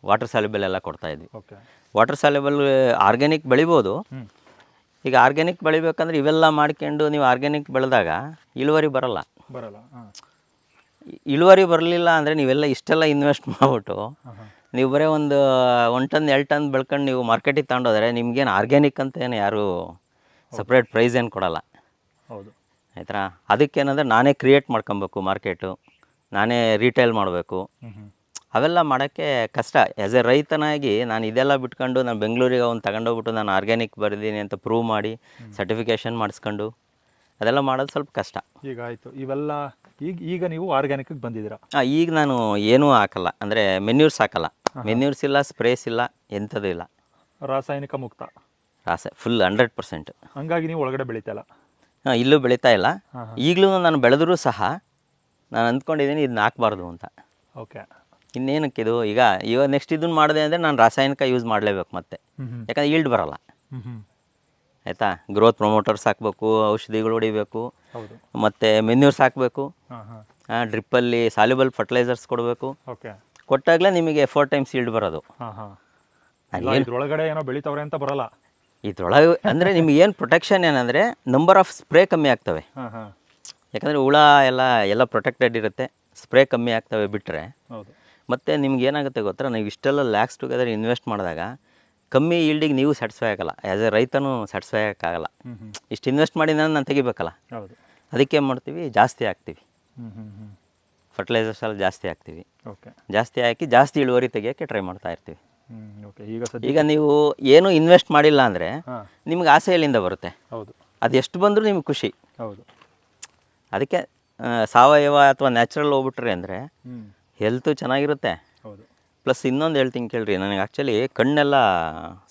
ವಾಟರ್ ಸಾಲಿಬಲ್ ಎಲ್ಲ ಕೊಡ್ತಾಯಿದ್ವಿ ಓಕೆ ವಾಟರ್ ಸಾಲಿಬಲ್ ಆರ್ಗ್ಯಾನಿಕ್ ಬೆಳಿಬೋದು. ಈಗ ಆರ್ಗ್ಯಾನಿಕ್ ಬೆಳಿಬೇಕಂದ್ರೆ ಇವೆಲ್ಲ ಮಾಡ್ಕೊಂಡು ನೀವು ಆರ್ಗ್ಯಾನಿಕ್ ಬೆಳೆದಾಗ ಇಳುವರಿ ಬರಲ್ಲ. ಬರಲ್ಲ ಇಳುವರಿ ಬರಲಿಲ್ಲ ಅಂದರೆ ನೀವೆಲ್ಲ ಇಷ್ಟೆಲ್ಲ ಇನ್ವೆಸ್ಟ್ ಮಾಡಿಬಿಟ್ಟು ನೀವು ಬರೀ ಒಂದು ಒನ್ ಟನ್ ಎರಡು ಟನ್ ಬೆಳ್ಕೊಂಡು ನೀವು ಮಾರ್ಕೆಟಿಗೆ ತಗೊಂಡೋದ್ರೆ ನಿಮ್ಗೇನು ಆರ್ಗ್ಯಾನಿಕ್ ಅಂತ ಏನು ಯಾರು ಸಪ್ರೇಟ್ ಪ್ರೈಸ್ ಏನು ಕೊಡಲ್ಲ. ಹೌದು. ಆಯ್ತಾ? ಅದಕ್ಕೇನಂದ್ರೆ ನಾನೇ ಕ್ರಿಯೇಟ್ ಮಾಡ್ಕೊಬೇಕು ಮಾರ್ಕೆಟು ನಾನೇ ರೀಟೇಲ್ ಮಾಡಬೇಕು. ಅವೆಲ್ಲ ಮಾಡೋಕ್ಕೆ ಕಷ್ಟ. ಆ್ಯಸ್ ಎ ರೈತನಾಗಿ ನಾನು ಇದೆಲ್ಲ ಬಿಟ್ಕೊಂಡು ನಾನು ಬೆಂಗಳೂರಿಗೆ ಅವ್ನು ತಗೊಂಡೋಗ್ಬಿಟ್ಟು ನಾನು ಆರ್ಗ್ಯಾನಿಕ್ ಬರೆದೀನಿ ಅಂತ ಪ್ರೂವ್ ಮಾಡಿ ಸರ್ಟಿಫಿಕೇಷನ್ ಮಾಡಿಸ್ಕೊಂಡು ಅದೆಲ್ಲ ಮಾಡೋದು ಸ್ವಲ್ಪ ಕಷ್ಟ. ಈಗ ಆಯಿತು. ಇವೆಲ್ಲ ಈಗ ಈಗ ನೀವು ಆರ್ಗ್ಯಾನಿಕ್ಗೆ ಬಂದಿದ್ದೀರಾ? ಹಾಂ ಈಗ ನಾನು ಏನೂ ಹಾಕಲ್ಲ. ಅಂದರೆ ಮೆನ್ಯೂರ್ಸ್ ಹಾಕಲ್ಲ. ಮೆನ್ಯೂರ್ಸ್ ಇಲ್ಲ ಸ್ಪ್ರೇಸ್ ಇಲ್ಲ ಎಂಥದ್ದು ಇಲ್ಲ. ರಾಸಾಯನಿಕ ಮುಕ್ತ? ರಾಸ ಫುಲ್ ಹಂಡ್ರೆಡ್ ಪರ್ಸೆಂಟ್ ಹಂಗಾಗಿ ನೀವು ಒಳಗಡೆ ಬೆಳಿತಲ್ಲ ಇಲ್ಲೂ? ಬೆಳೀತಾ ಇಲ್ಲ. ಹಾಂ ಹಾಂ ಈಗಲೂ ನಾನು ಬೆಳೆದರೂ ಸಹ ನಾನು ಅಂದ್ಕೊಂಡಿದ್ದೀನಿ ಇದನ್ನ ಹಾಕ್ಬಾರ್ದು ಅಂತ. ಓಕೆ. ಇನ್ನೇನಕ್ಕೆ ಇದು ಈಗ ಇವಾಗ ನೆಕ್ಸ್ಟ್ ಇದನ್ನು ಮಾಡಿದೆ ಅಂದರೆ ನಾನು ರಾಸಾಯನಿಕ ಯೂಸ್ ಮಾಡಲೇಬೇಕು ಮತ್ತೆ. ಯಾಕಂದ್ರೆ ಈಲ್ಡ್ ಬರಲ್ಲ. ಆಯಿತಾ? ಗ್ರೋತ್ ಪ್ರೊಮೋಟರ್ಸ್ ಹಾಕಬೇಕು ಔಷಧಿಗಳು ಹೊಡಿಬೇಕು. ಮತ್ತು ಮೆನ್ಯೂರ್ಸ್ ಹಾಕಬೇಕು ಡ್ರಿಪ್ಪಲ್ಲಿ ಸಾಲ್ಯುಬಲ್ ಫರ್ಟಿಲೈಸರ್ಸ್ ಕೊಡಬೇಕು. ಕೊಟ್ಟಾಗಲೇ ನಿಮಗೆ ಫೋರ್ ಟೈಮ್ಸ್ ಈಲ್ಡ್ ಬರೋದು. ಇದ್ರೊಳಗಡೆ ಏನೋ ಬೆಳಿತಾವ್ರೆ ಅಂತ ಬರಲ್ಲ. ಇದ್ರೊಳಗೆ ಅಂದರೆ ನಿಮ್ಗೆ ಏನು ಪ್ರೊಟೆಕ್ಷನ್ ಏನಂದರೆ ನಂಬರ್ ಆಫ್ ಸ್ಪ್ರೇ ಕಮ್ಮಿ ಆಗ್ತವೆ. ಯಾಕಂದರೆ ಹುಳ ಎಲ್ಲ ಎಲ್ಲ ಪ್ರೊಟೆಕ್ಟೆಡ್ ಇರುತ್ತೆ. ಸ್ಪ್ರೇ ಕಮ್ಮಿ ಆಗ್ತವೆ ಬಿಟ್ಟರೆ ಮತ್ತು ನಿಮ್ಗೆ ಏನಾಗುತ್ತೆ ಗೊತ್ತಾ? ನೀವು ಇಷ್ಟೆಲ್ಲ ಲ್ಯಾಕ್ಸ್ ಟುಗೆದರ್ ಇನ್ವೆಸ್ಟ್ ಮಾಡಿದಾಗ ಕಮ್ಮಿ ಈಲ್ಡಿಗೆ ನೀವು ಸ್ಯಾಟಿಸ್ಫೈ ಆಗಲ್ಲ. ಆ್ಯಸ್ ಎ ರೈತನೂ ಸ್ಯಾಟಿಸ್ಫೈ ಆಗೋಕ್ಕಾಗಲ್ಲ. ಇಷ್ಟು ಇನ್ವೆಸ್ಟ್ ಮಾಡಿ ನಾನು ತೆಗಿಬೇಕಲ್ಲ? ಹೌದು. ಅದಕ್ಕೆ ಏನು ಮಾಡ್ತೀವಿ? ಜಾಸ್ತಿ ಹಾಕ್ತೀವಿ. ಫರ್ಟಿಲೈಸರ್ಸ್ ಎಲ್ಲ ಜಾಸ್ತಿ ಹಾಕ್ತೀವಿ. ಓಕೆ ಜಾಸ್ತಿ ಹಾಕಿ ಜಾಸ್ತಿ ಇಳುವರಿ ತೆಗಿಯೋಕ್ಕೆ ಟ್ರೈ ಮಾಡ್ತಾ ಇರ್ತೀವಿ. ಈಗ ಈಗ ನೀವು ಏನು ಇನ್ವೆಸ್ಟ್ ಮಾಡಿಲ್ಲ ಅಂದರೆ ನಿಮ್ಗೆ ಆಸೆ ಎಲ್ಲಿಂದ ಬರುತ್ತೆ? ಹೌದು. ಅದು ಎಷ್ಟು ಬಂದರೂ ನಿಮ್ಗೆ ಖುಷಿ. ಹೌದು. ಅದಕ್ಕೆ ಸಾವಯವ ಅಥವಾ ನ್ಯಾಚುರಲ್ ಹೋಗ್ಬಿಟ್ರಿ ಅಂದರೆ ಹೆಲ್ತು ಚೆನ್ನಾಗಿರುತ್ತೆ. ಹೌದು. ಪ್ಲಸ್ ಇನ್ನೊಂದು ಹೇಳ್ತೀನಿ ಕೇಳ್ರಿ ನನಗೆ ಆ್ಯಕ್ಚುಲಿ ಕಣ್ಣೆಲ್ಲ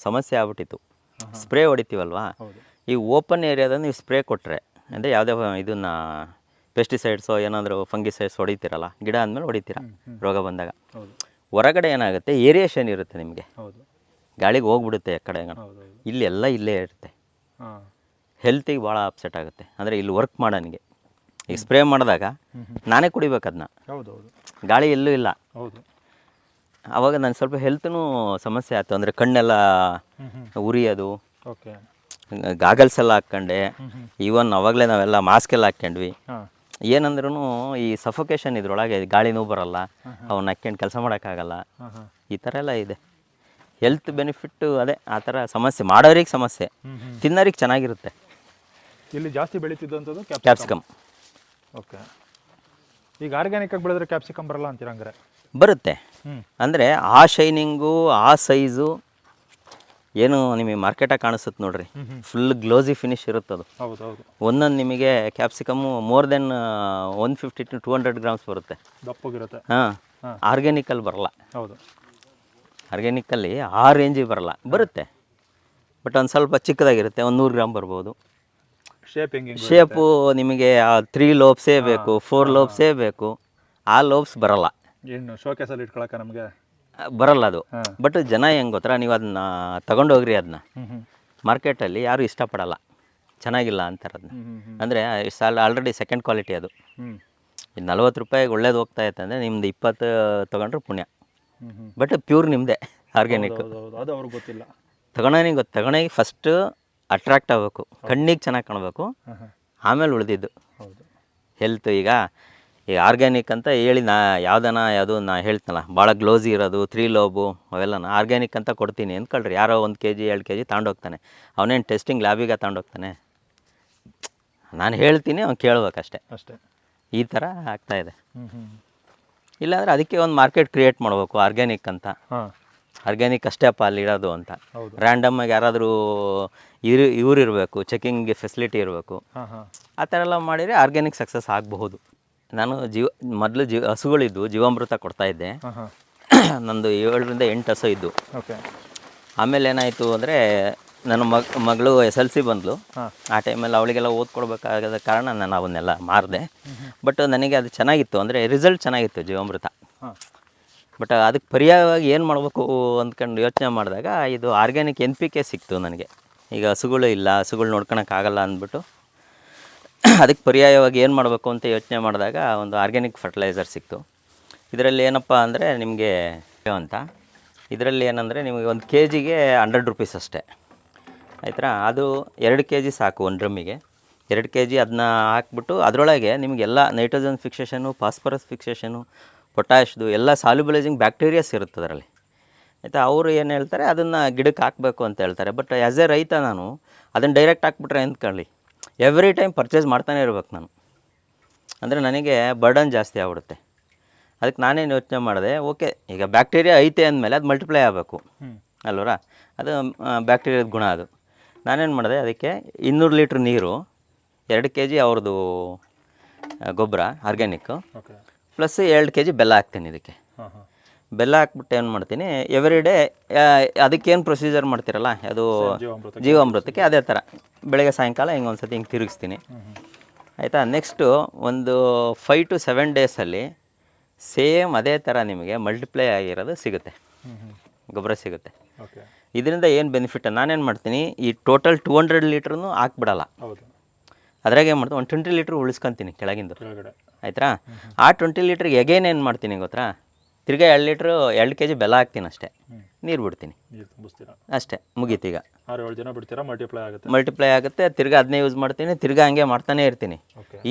ಸಮಸ್ಯೆ ಆಗ್ಬಿಟ್ಟಿತ್ತು. ಸ್ಪ್ರೇ ಹೊಡಿತೀವಲ್ವಾ? ಈ ಓಪನ್ ಏರಿಯಾದಲ್ಲಿ ನೀವು ಸ್ಪ್ರೇ ಕೊಟ್ಟರೆ ಅಂದರೆ ಯಾವುದೇ ಇದನ್ನು ಪೆಸ್ಟಿಸೈಡ್ಸೋ ಏನಾದರೂ ಫಂಗಿಸೈಡ್ಸ್ ಹೊಡಿತೀರಲ್ಲ ಗಿಡ ಅಂದಮೇಲೆ ಹೊಡಿತೀರ ರೋಗ ಬಂದಾಗ. ಹೊರಗಡೆ ಏನಾಗುತ್ತೆ ಏರಿಯೇಷನ್ ಇರುತ್ತೆ ನಿಮಗೆ. ಗಾಳಿಗೆ ಹೋಗ್ಬಿಡುತ್ತೆ ಕಡೆ ಇಲ್ಲಿ ಎಲ್ಲ ಇಲ್ಲೇ ಇರುತ್ತೆ. ಹೆಲ್ತಿಗೆ ಭಾಳ ಅಪ್ಸೆಟ್ ಆಗುತ್ತೆ. ಅಂದರೆ ಇಲ್ಲಿ ವರ್ಕ್ ಮಾಡೋನಿಗೆ ಈಗ ಸ್ಪ್ರೇ ಮಾಡಿದಾಗ ನಾನೇ ಕುಡಿಬೇಕು ಅದನ್ನ. ಹೌದು ಗಾಳಿ ಎಲ್ಲೂ ಇಲ್ಲ. ಹೌದು. ಆವಾಗ ನಾನು ಸ್ವಲ್ಪ ಹೆಲ್ತ್ನು ಸಮಸ್ಯೆ ಆಯ್ತು ಅಂದರೆ ಕಣ್ಣೆಲ್ಲ ಉರಿಯೋದು. ಓಕೆ. ಗಾಗಲ್ಸ್ ಎಲ್ಲ ಹಾಕ್ಕೊಂಡೆ. ಈವನ್ ಅವಾಗಲೇ ನಾವೆಲ್ಲ ಮಾಸ್ಕ್ ಎಲ್ಲ ಹಾಕ್ಕೊಂಡ್ವಿ. ಏನಂದ್ರೂ ಈ ಸಫೋಕೇಶನ್ ಇದ್ರೊಳಗೆ ಗಾಳಿನೂ ಬರಲ್ಲ. ಅವನ್ನ ಹಾಕ್ಕೊಂಡು ಕೆಲಸ ಮಾಡೋಕ್ಕಾಗಲ್ಲ. ಈ ಥರ ಎಲ್ಲ ಇದೆ. ಹೆಲ್ತ್ ಬೆನಿಫಿಟ್ಟು ಅದೇ ಆ ಥರ ಸಮಸ್ಯೆ. ಮಾಡೋರಿಗೆ ಸಮಸ್ಯೆ. ತಿನ್ನೋರಿಗೆ ಚೆನ್ನಾಗಿರುತ್ತೆ. ಇಲ್ಲಿ ಜಾಸ್ತಿ ಬೆಳೀತಿದ್ದಂಥದ್ದು ಕ್ಯಾಪ್ ಕ್ಯಾಪ್ಸಿಕಮ್ ಓಕೆ. ಈಗ ಆರ್ಗ್ಯಾನಿಕ್ ಆಗಿ ಬೆಳೆದ್ರೆ ಕ್ಯಾಪ್ಸಿಕಮ್ ಬರಲ್ಲ ಅಂತೀರ ಹಂಗಾರೆ? ಬರುತ್ತೆ. ಅಂದರೆ ಆ ಶೈನಿಂಗು ಆ ಸೈಜು ಏನು ನಿಮಗೆ ಮಾರ್ಕೆಟಾಗಿ ಕಾಣಿಸುತ್ತೆ ನೋಡ್ರಿ. ಫುಲ್ ಗ್ಲೋಸಿ ಫಿನಿಶ್ ಇರುತ್ತೆ ಹೌದು ಹೌದು. ಒಂದೊಂದು ನಿಮಗೆ capsicum more than one fifty to two hundred grams ಬರುತ್ತೆ. ದಪ್ಪಗಿರುತ್ತೆ. ಹಾಂ. ಹಾ. ಆರ್ಗ್ಯಾನಿಕಲ್ಲಿ ಬರಲ್ಲ. ಹೌದು. ಆರ್ಗ್ಯಾನಿಕಲ್ಲಿ ಆ ರೇಂಜಿಗೆ ಬರಲ್ಲ. ಬರುತ್ತೆ. ಬಟ್ ಒಂದು ಸ್ವಲ್ಪ ಚಿಕ್ಕದಾಗಿರುತ್ತೆ. ಒಂದು ನೂರು ಗ್ರಾಮ್ ಬರ್ಬೋದು. ಶೇಪ್ ಹೆಂಗೆ ಶೇಪು ನಿಮಗೆ ತ್ರೀ ಲೋಬ್ಸೇ ಬೇಕು ಫೋರ್ ಲೋಬ್ಸೇ ಬೇಕು ಆ ಲೋಬ್ಸ್ ಬರಲ್ಲ. ಏನು ಶೋಕೇಸಲ್ಲಿ ಇಟ್ಕೊಳಕ ನಮಗೆ? ಬರಲ್ಲ ಅದು. ಬಟ್ ಜನ ಹೆಂಗೆ ಗೊತ್ತರ ನೀವು ಅದನ್ನ ತಗೊಂಡೋಗ್ರಿ ಅದನ್ನ. ಮಾರ್ಕೆಟಲ್ಲಿ ಯಾರೂ ಇಷ್ಟಪಡಲ್ಲ. ಚೆನ್ನಾಗಿಲ್ಲ ಅಂತಾರೆ ಅದನ್ನ ಅಂದರೆ ಇಟ್ಸ್ ಸಾಲ ಆಲ್ರೆಡಿ ಸೆಕೆಂಡ್ ಕ್ವಾಲಿಟಿ ಅದು. ಈ ನಲ್ವತ್ತು ರೂಪಾಯಿಗೆ ಒಳ್ಳೇದು ಹೋಗ್ತಾ ಇತ್ತು ಅಂದರೆ ನಿಮ್ದು ಇಪ್ಪತ್ತು ತೊಗೊಂಡ್ರೆ ಪುಣ್ಯ. ಬಟ್ ಪ್ಯೂರ್ ನಿಮ್ಮದೇ ಆರ್ಗ್ಯಾನಿಕ್ ಅದು ಅವ್ರಿಗೆ ಗೊತ್ತಿಲ್ಲ. ತಗೊಳೋನಿಗೆ ಗೊತ್ತು. ತಗೊಳೋನಿಗೆ ಫಸ್ಟು ಅಟ್ರಾಕ್ಟ್ ಆಗಬೇಕು. ಕಣ್ಣಿಗೆ ಚೆನ್ನಾಗಿ ಕಾಣಬೇಕು. ಆಮೇಲೆ ಉಳಿದಿದ್ದು. ಹೆಲ್ತ್ ಈಗ ಈಗ ಆರ್ಗ್ಯಾನಿಕ್ ಅಂತ ಹೇಳಿ ನಾ ಯಾವ್ದನ ಯಾವುದು ನಾ ಹೇಳ್ತನಲ್ಲ ಭಾಳ ಗ್ಲೋಸಿ ಇರೋದು ತ್ರೀ ಲೋಬು ಅವೆಲ್ಲ ಆರ್ಗ್ಯಾನಿಕ್ ಅಂತ ಕೊಡ್ತೀನಿ ಅಂದ್ಕೊಳ್ರಿ ಯಾರೋ ಒಂದು ಕೆ ಜಿ ಎರಡು ಕೆ ಜಿ ತಗೊಂಡೋಗ್ತಾನೆ ಅವನೇನು ಟೆಸ್ಟಿಂಗ್ ಲ್ಯಾಬಿಗೆ ತಗೊಂಡೋಗ್ತಾನೆ ನಾನು ಹೇಳ್ತೀನಿ ಅವ್ನು ಕೇಳ್ಬೇಕಷ್ಟೆ. ಅಷ್ಟೇ. ಈ ಥರ ಆಗ್ತಾಯಿದೆ ಇಲ್ಲಾಂದರೆ ಅದಕ್ಕೆ ಒಂದು ಮಾರ್ಕೆಟ್ ಕ್ರಿಯೇಟ್ ಮಾಡಬೇಕು ಆರ್ಗ್ಯಾನಿಕ್ ಅಂತ. ಹಾಂ. ಆರ್ಗ್ಯಾನಿಕ್ ಅಷ್ಟೇ ಅಪ್ಪ ಅಲ್ಲಿ ಇರೋದು ಅಂತ. ರ್ಯಾಂಡಮ್ ಆಗಿ ಯಾರಾದರೂ ಇರು ಇವ್ರು ಇರಬೇಕು ಚೆಕಿಂಗ್ ಫೆಸಿಲಿಟಿ ಇರಬೇಕು. ಆ ಥರ ಎಲ್ಲ ಮಾಡಿದರೆ ಆರ್ಗ್ಯಾನಿಕ್ ಸಕ್ಸಸ್ ಆಗಬಹುದು. ನಾನು ಜೀವ ಮೊದಲು ಜೀವ ಹಸುಗಳಿದ್ದು ಜೀವಾಮೃತ ಕೊಡ್ತಾ ಇದ್ದೆ. ನಂದು ಏಳರಿಂದ ಎಂಟು ಹಸು ಇದ್ದು. ಓಕೆ. ಆಮೇಲೆ ಏನಾಯಿತು ಅಂದರೆ ನನ್ನ ಮಗ ಮಗಳು ಎಸ್ ಎಲ್ ಸಿ ಬಂದಳು ಆ ಟೈಮಲ್ಲಿ ಅವಳಿಗೆಲ್ಲ ಓದ್ಕೊಡ್ಬೇಕಾಗದ ಕಾರಣ ನಾನು ಅವನ್ನೆಲ್ಲ ಮಾರಿದೆ. ಬಟ್ ನನಗೆ ಅದು ಚೆನ್ನಾಗಿತ್ತು ಅಂದರೆ ರಿಸಲ್ಟ್ ಚೆನ್ನಾಗಿತ್ತು ಜೀವಾಮೃತ. ಬಟ್ ಅದಕ್ಕೆ ಪರ್ಯಾಯವಾಗಿ ಏನು ಮಾಡಬೇಕು ಅಂದ್ಕೊಂಡು ಯೋಚನೆ ಮಾಡಿದಾಗ ಇದು ಆರ್ಗ್ಯಾನಿಕ್ ಎನ್ ಪಿ ಕೆ ಸಿಕ್ತು ನನಗೆ. ಈಗ ಹಸುಗಳು ಇಲ್ಲ, ಹಸುಗಳು ನೋಡ್ಕೊಳಕ್ಕಾಗಲ್ಲ ಅಂದ್ಬಿಟ್ಟು ಅದಕ್ಕೆ ಪರ್ಯಾಯವಾಗಿ ಏನು ಮಾಡಬೇಕು ಅಂತ ಯೋಚನೆ ಮಾಡಿದಾಗ ಒಂದು ಆರ್ಗ್ಯಾನಿಕ್ ಫರ್ಟಿಲೈಸರ್ ಸಿಕ್ತು. ಇದರಲ್ಲಿ ಏನಪ್ಪ ಅಂದರೆ ನಿಮಗೆ ಅಂತ. ಇದರಲ್ಲಿ ಏನಂದರೆ ನಿಮಗೆ ಒಂದು ಕೆ ಜಿಗೆ ಹಂಡ್ರೆಡ್ ರುಪೀಸ್ ಅಷ್ಟೇ. ಆಯ್ತಾ ಅದು ಎರಡು ಕೆ ಜಿ ಸಾಕು ಒಂದು ಡ್ರಮ್ಮಿಗೆ ಎರಡು ಕೆ ಜಿ ಅದನ್ನ ಹಾಕ್ಬಿಟ್ಟು ಅದರೊಳಗೆ ನಿಮಗೆಲ್ಲ ನೈಟ್ರೋಜನ್ ಫಿಕ್ಸೇಷನು ಫಾಸ್ಫರಸ್ ಫಿಕ್ಸೇಷನು ಪೊಟ್ಯಾಶ್ದು ಎಲ್ಲ ಸಾಲ್ಯುಬಲೈಸಿಂಗ್ ಬ್ಯಾಕ್ಟೀರಿಯಾಸ್ ಇರುತ್ತೆ ಅದರಲ್ಲಿ. ಆಯಿತಾ ಅವರು ಏನು ಹೇಳ್ತಾರೆ ಅದನ್ನು ಗಿಡಕ್ಕೆ ಹಾಕಬೇಕು ಅಂತ ಹೇಳ್ತಾರೆ. ಬಟ್ ಆ್ಯಸ್ ಎ ರೈತ ನಾನು ಅದನ್ನು ಡೈರೆಕ್ಟ್ ಹಾಕ್ಬಿಟ್ರೆ ಅಂದ್ಕೊಳ್ಳಿ ಎವ್ರಿ ಟೈಮ್ ಪರ್ಚೇಸ್ ಮಾಡ್ತಾನೆ ಇರ್ಬೇಕು ನಾನು. ಅಂದರೆ ನನಗೆ ಬರ್ಡನ್ ಜಾಸ್ತಿ ಆಗ್ಬಿಡುತ್ತೆ. ಅದಕ್ಕೆ ನಾನೇನು ಯೋಚನೆ ಮಾಡಿದೆ ಓಕೆ ಈಗ ಬ್ಯಾಕ್ಟೀರಿಯಾ ಐತೆ ಅಂದಮೇಲೆ ಅದು ಮಲ್ಟಿಪ್ಲೈ ಆಗಬೇಕು. ಅಲ್ವರ? ಅದು ಬ್ಯಾಕ್ಟೀರಿಯಾದ ಗುಣ ಅದು. ನಾನೇನು ಮಾಡಿದೆ ಅದಕ್ಕೆ ಇನ್ನೂರು ಲೀಟ್ರ್ ನೀರು ಎರಡು ಕೆ ಜಿ ಅವ್ರದ್ದು ಗೊಬ್ಬರ ಆರ್ಗ್ಯಾನಿಕ್ಕು ಪ್ಲಸ್ ಎರಡು ಕೆ ಜಿ ಬೆಲ್ಲ ಹಾಕ್ತೀನಿ ಇದಕ್ಕೆ. ಬೆಲ್ಲ ಹಾಕ್ಬಿಟ್ಟು ಏನು ಮಾಡ್ತೀನಿ ಎವ್ರಿ ಡೇ ಅದಕ್ಕೇನು ಪ್ರೊಸೀಜರ್ ಮಾಡ್ತೀರಲ್ಲ ಅದು ಜೀವಾಮೃತ ಜೀವಾಮೃತಕ್ಕೆ ಅದೇ ಥರ ಬೆಳಗ್ಗೆ ಸಾಯಂಕಾಲ ಹಿಂಗೆ ಒಂದು ಸತಿ ಹಿಂಗೆ ತಿರುಗಿಸ್ತೀನಿ. ಆಯಿತಾ? ನೆಕ್ಸ್ಟು ಒಂದು ಫೈವ್ ಟು ಸೆವೆನ್ ಡೇಸಲ್ಲಿ ಸೇಮ್ ಅದೇ ಥರ ನಿಮಗೆ ಮಲ್ಟಿಪ್ಲೈ ಆಗಿರೋದು ಸಿಗುತ್ತೆ. ಗೊಬ್ಬರ ಸಿಗುತ್ತೆ. ಇದರಿಂದ ಏನು ಬೆನಿಫಿಟ್ ನಾನೇನು ಮಾಡ್ತೀನಿ ಈ ಟೋಟಲ್ ಟೂ ಹಂಡ್ರೆಡ್ ಲೀಟ್ರೂ ಹಾಕ್ಬಿಡಲ್ಲ. ಅದ್ರಾಗ ಏನು ಮಾಡ್ತೀನಿ ಒಂದು ಟ್ವೆಂಟಿ ಲೀಟ್ರ್ ಉಳಿಸ್ಕೊತೀನಿ ಕೆಳಗಿಂದು. ಆಯ್ತಾ? ಆ ಟ್ವೆಂಟಿ ಲೀಟ್ರಿಗೆ ಎಗೇನ್ ಏನು ಮಾಡ್ತೀನಿ ಗೊತ್ತಾ? ತಿರ್ಗಾ ಎರಡು ಲೀಟ್ರು ಎರಡು ಕೆ ಜಿ ಬೆಲ್ಲ ಹಾಕ್ತೀನಿ ಅಷ್ಟೇ. ನೀರು ಬಿಡ್ತೀನಿ. ಅಷ್ಟೇ ಮುಗೀತೀಗ ಜನ ಬಿಡ್ತೀರಾ? ಮಲ್ಟಿಪ್ಲೈ ಆಗುತ್ತೆ. ಮಲ್ಟಿಪ್ಲೈ ಆಗುತ್ತೆ ತಿರ್ಗಾ ಅದನ್ನೇ ಯೂಸ್ ಮಾಡ್ತೀನಿ ತಿರ್ಗಾ ಹಂಗೆ ಮಾಡ್ತಾನೆ ಇರ್ತೀನಿ.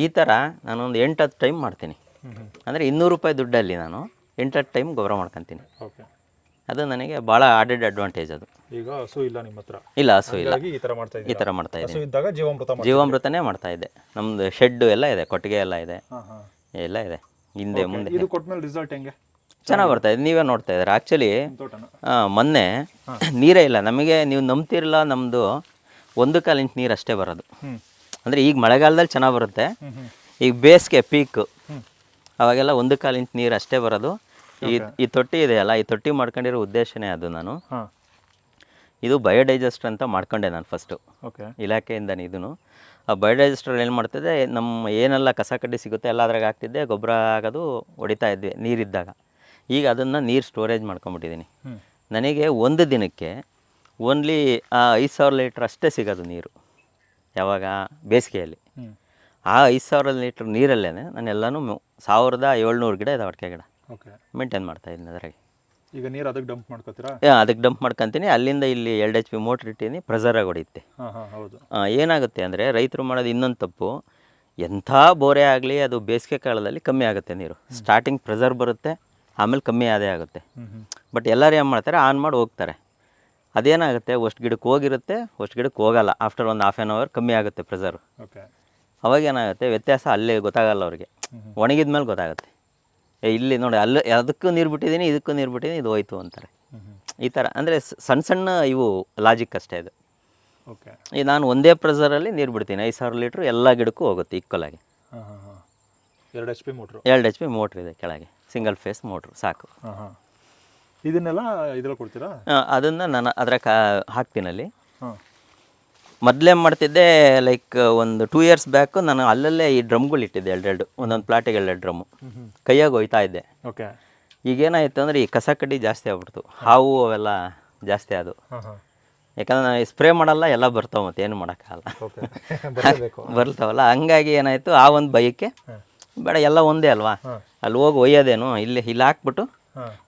ಈ ಥರ ನಾನೊಂದು ಎಂಟು ಹತ್ತು ಟೈಮ್ ಮಾಡ್ತೀನಿ ಅಂದರೆ ಇನ್ನೂರು ರೂಪಾಯಿ ದುಡ್ಡಲ್ಲಿ ನಾನು ಎಂಟು ಹತ್ತು ಟೈಮ್ ಗೊಬ್ಬರ ಮಾಡ್ಕೊತೀನಿ. ಓಕೆ ಅದು ನನಗೆ ಭಾಳ ಆಡೆಡ್ ಅಡ್ವಾಂಟೇಜ್ ಅದು. ಈಗ ಹಸು ಇಲ್ಲ ನಿಮ್ಮ ಹತ್ರ. ಇಲ್ಲ ಹಸು ಇಲ್ಲ. ಹಾಗಾಗಿ ಈ ತರ ಮಾಡ್ತಾ ಈ ಇದ್ದೀರಾ ಥರ ಮಾಡ್ತಾ ಹಸು ಇದ್ದೀನಿ ಇದ್ದಾಗ ಜೀವಾಮೃತ ಮಾಡಿ ಜೀವಾಮೃತನೇ ಮಾಡ್ತಾ ಇದ್ದೆ ನಮ್ಮದು ಶೆಡ್ ಎಲ್ಲ ಇದೆ ಕೊಟ್ಟಿಗೆ ಎಲ್ಲ ಇದೆ. ಹಾಂ ಹಾಂ. ಎಲ್ಲ ಇದೆ. ಹಿಂದೆ ಮುಂದೆ. ಇದು ಕೊಟ್ಮೇಲೆ ರಿಸಲ್ಟ್ ಹೆಂಗೆ? ಚೆನ್ನಾಗಿ ಬರ್ತಾ ಇದೆ. ನೀವೇ ನೋಡ್ತಾ ಇದ್ದಾರೆ. ಆ್ಯಕ್ಚುಲಿ ತೋಟನ? ಮೊನ್ನೆ ನೀರೇ ಇಲ್ಲ. ನಮಗೆ ನೀವು ನಂಬ್ತಿರಲ್ಲ ನಮ್ಮದು ಒಂದು ಕಾಲು ಇಂಚ್ ನೀರು ಅಷ್ಟೇ ಬರೋದು. ಅಂದ್ರೆ ಅಂದರೆ ಈಗ ಮಳೆಗಾಲದಲ್ಲಿ ಚೆನ್ನಾಗಿ ಬರುತ್ತೆ. ಈಗ ಬೇಸಿಗೆ ಪೀಕ್ ಅವಾಗೆಲ್ಲ ಒಂದು ಕಾಲು ಇಂಚ್ ನೀರು ಅಷ್ಟೇ ಬರೋದು. ಈ ಈ ತೊಟ್ಟಿ ಇದೆಯಲ್ಲ ಈ ತೊಟ್ಟಿ ಮಾಡ್ಕೊಂಡಿರೋ ಉದ್ದೇಶನೇ ಅದು ನಾನು. ಇದು ಬಯೋಡೈಜೆಸ್ಟರ್ ಅಂತ ಮಾಡ್ಕೊಂಡೆ ನಾನು ಫಸ್ಟು ಓಕೆ ಇಲಾಖೆಯಿಂದನೇ ಇದನ್ನು ಆ ಬಯೋಡೈಜೆಸ್ಟರ್ ಏನು ಮಾಡ್ತಿದ್ದೆ ನಮ್ಮ ಏನೆಲ್ಲ ಕಸ ಕಡ್ಡಿ ಸಿಗುತ್ತೆ ಎಲ್ಲ ಅದ್ರಾಗ ಹಾಕ್ತಿದ್ದೆ ಗೊಬ್ಬರ ಆಗೋದು ಹೊಡಿತಾ ಇದ್ವಿ ನೀರಿದ್ದಾಗ. ಈಗ ಅದನ್ನು ನೀರು ಸ್ಟೋರೇಜ್ ಮಾಡ್ಕೊಂಬಿಟ್ಟಿದ್ದೀನಿ ನನಗೆ ಒಂದು ದಿನಕ್ಕೆ ಓನ್ಲಿ ಐದು ಸಾವಿರ ಲೀಟ್ರ್ ಅಷ್ಟೇ ಸಿಗೋದು ನೀರು ಯಾವಾಗ? ಬೇಸಿಗೆಯಲ್ಲಿ. ಆ ಐದು ಸಾವಿರ ಲೀಟ್ರ್ ನೀರಲ್ಲೇ ನಾನು ಎಲ್ಲನೂ ಸಾವಿರದ ಏಳ್ನೂರು ಗಿಡ ಇದೆ ಅಡಿಕೆ ಗಿಡ. ಓಕೆ ಮಾಡ್ತಾ ಇದ್ದೀನಿ ಅದ್ರಾಗೆ. ಈಗ ನೀರು ಅದಕ್ಕೆ ಡಂಪ್ ಮಾಡ್ಕೊತೀರಾ? ಅದಕ್ಕೆ ಡಂಪ್ ಮಾಡ್ಕೊಂತೀನಿ. ಅಲ್ಲಿಂದ ಇಲ್ಲಿ ಎರಡು ಎಚ್ ಪಿ ಮೋಟ್ರ್ ಇಟ್ಟೀನಿ ಪ್ರೆಸರ್ ಆಗಿ ಹಾಂ ಹಾಂ ಹೌದು. ಏನಾಗುತ್ತೆ ಅಂದರೆ ರೈತರು ಮಾಡೋದು ಇನ್ನೊಂದು ತಪ್ಪು. ಎಂಥ ಬೋರೆ ಆಗಲಿ ಅದು ಬೇಸಿಗೆ ಕಾಲದಲ್ಲಿ ಕಮ್ಮಿ ಆಗುತ್ತೆ ನೀರು. ಸ್ಟಾರ್ಟಿಂಗ್ ಪ್ರೆಸರ್ ಬರುತ್ತೆ ಆಮೇಲೆ ಕಮ್ಮಿ ಆದೇ ಆಗುತ್ತೆ. ಬಟ್ ಎಲ್ಲರೂ ಏನು ಮಾಡ್ತಾರೆ ಆನ್ ಮಾಡಿ ಹೋಗ್ತಾರೆ. ಅದೇನಾಗುತ್ತೆ ಅಷ್ಟು ಗಿಡಕ್ಕೆ ಹೋಗಿರುತ್ತೆ ಅಷ್ಟು ಗಿಡಕ್ಕೆ ಹೋಗಲ್ಲ. ಆಫ್ಟರ್ ಒಂದು ಹಾಫ್ ಆನ್ ಅವರ್ ಕಮ್ಮಿ ಆಗುತ್ತೆ ಪ್ರೆಸರು ಓಕೆ ಅವಾಗ ಏನಾಗುತ್ತೆ ವ್ಯತ್ಯಾಸ ಅಲ್ಲೇ ಗೊತ್ತಾಗಲ್ಲ ಅವ್ರಿಗೆ. ಒಣಗಿದ ಮೇಲೆ ಗೊತ್ತಾಗುತ್ತೆ. ಇಲ್ಲಿ ನೋಡಿ ಅಲ್ಲಿ ಅದಕ್ಕೂ ನೀರು ಬಿಟ್ಟಿದ್ದೀನಿ ಇದಕ್ಕೂ ನೀರು ಬಿಟ್ಟಿದ್ದೀನಿ ಇದು ಹೋಯ್ತು ಅಂತಾರೆ. ಈ ಥರ ಅಂದರೆ ಸಣ್ಣ ಸಣ್ಣ ಇವು ಲಾಜಿಕ್ ಅಷ್ಟೇ ಇದು ಓಕೆ. ಈ ನಾನು ಒಂದೇ ಪ್ರೆಸರಲ್ಲಿ ನೀರು ಬಿಡ್ತೀನಿ ಐದು ಸಾವಿರ ಲೀಟ್ರ್ ಎಲ್ಲ ಗಿಡಕ್ಕೂ ಹೋಗುತ್ತೆ ಈಕ್ವಲಾಗಿ ಹಾಂ ಹಾಂ ಹಾಂ. ಎರಡು ಎಚ್ ಪಿ ಮೋಟ್ರ್ ಎರಡು ಎಚ್ ಪಿ ಮೋಟ್ರ್ ಇದೆ ಕೆಳಗೆ ಸಿಂಗಲ್ ಫೇಸ್ ಮೋಟ್ರ್ ಸಾಕು. ಇದನ್ನೆಲ್ಲ ಇದ್ರಲ್ಲಿ ಕೊಡ್ತೀರಾ? ಅದನ್ನು ನಾನು ಅದರ ಕಾ ಹಾಕ್ತೀನಲ್ಲಿ. ಹಾಂ. ಮೊದಲೇ ಮಾಡ್ತಿದ್ದೆ ಲೈಕ್ ಒಂದು ಟೂ ಇಯರ್ಸ್ ಬ್ಯಾಕು ನಾನು ಅಲ್ಲಲ್ಲೇ ಈ ಡ್ರಮ್ಗಳು ಇಟ್ಟಿದ್ದೆ ಎರಡೆರಡು ಒಂದೊಂದು ಪ್ಲಾಟಿಗೆ ಎರಡು ಡ್ರಮ್ಮು. ಕೈಯಾಗ ಹೋಯ್ತಾ ಇದ್ದೆ. ಓಕೆ. ಈಗೇನಾಯಿತು ಅಂದರೆ ಈ ಕಸ ಕಡ್ಡಿ ಜಾಸ್ತಿ ಆಗ್ಬಿಡ್ತು. ಹಾವು ಅವೆಲ್ಲ ಜಾಸ್ತಿ ಅದು. ಯಾಕಂದ್ರೆ ನಾನು ಸ್ಪ್ರೇ ಮಾಡಲ್ಲ ಎಲ್ಲ ಬರ್ತಾವೆ ಮತ್ತೆ ಏನು ಮಾಡೋಕ್ಕಾಗಲ್ಲ. ಬರ್ತಾವಲ್ಲ ಹಂಗಾಗಿ ಏನಾಯಿತು ಆ ಒಂದು ಭಯಕ್ಕೆ ಬೇಡ ಎಲ್ಲ ಒಂದೇ ಅಲ್ವಾ? ಅಲ್ಲಿ ಹೋಗಿ ಒಯ್ಯೋದೇನು ಇಲ್ಲಿ ಇಲ್ಲಿ ಹಾಕ್ಬಿಟ್ಟು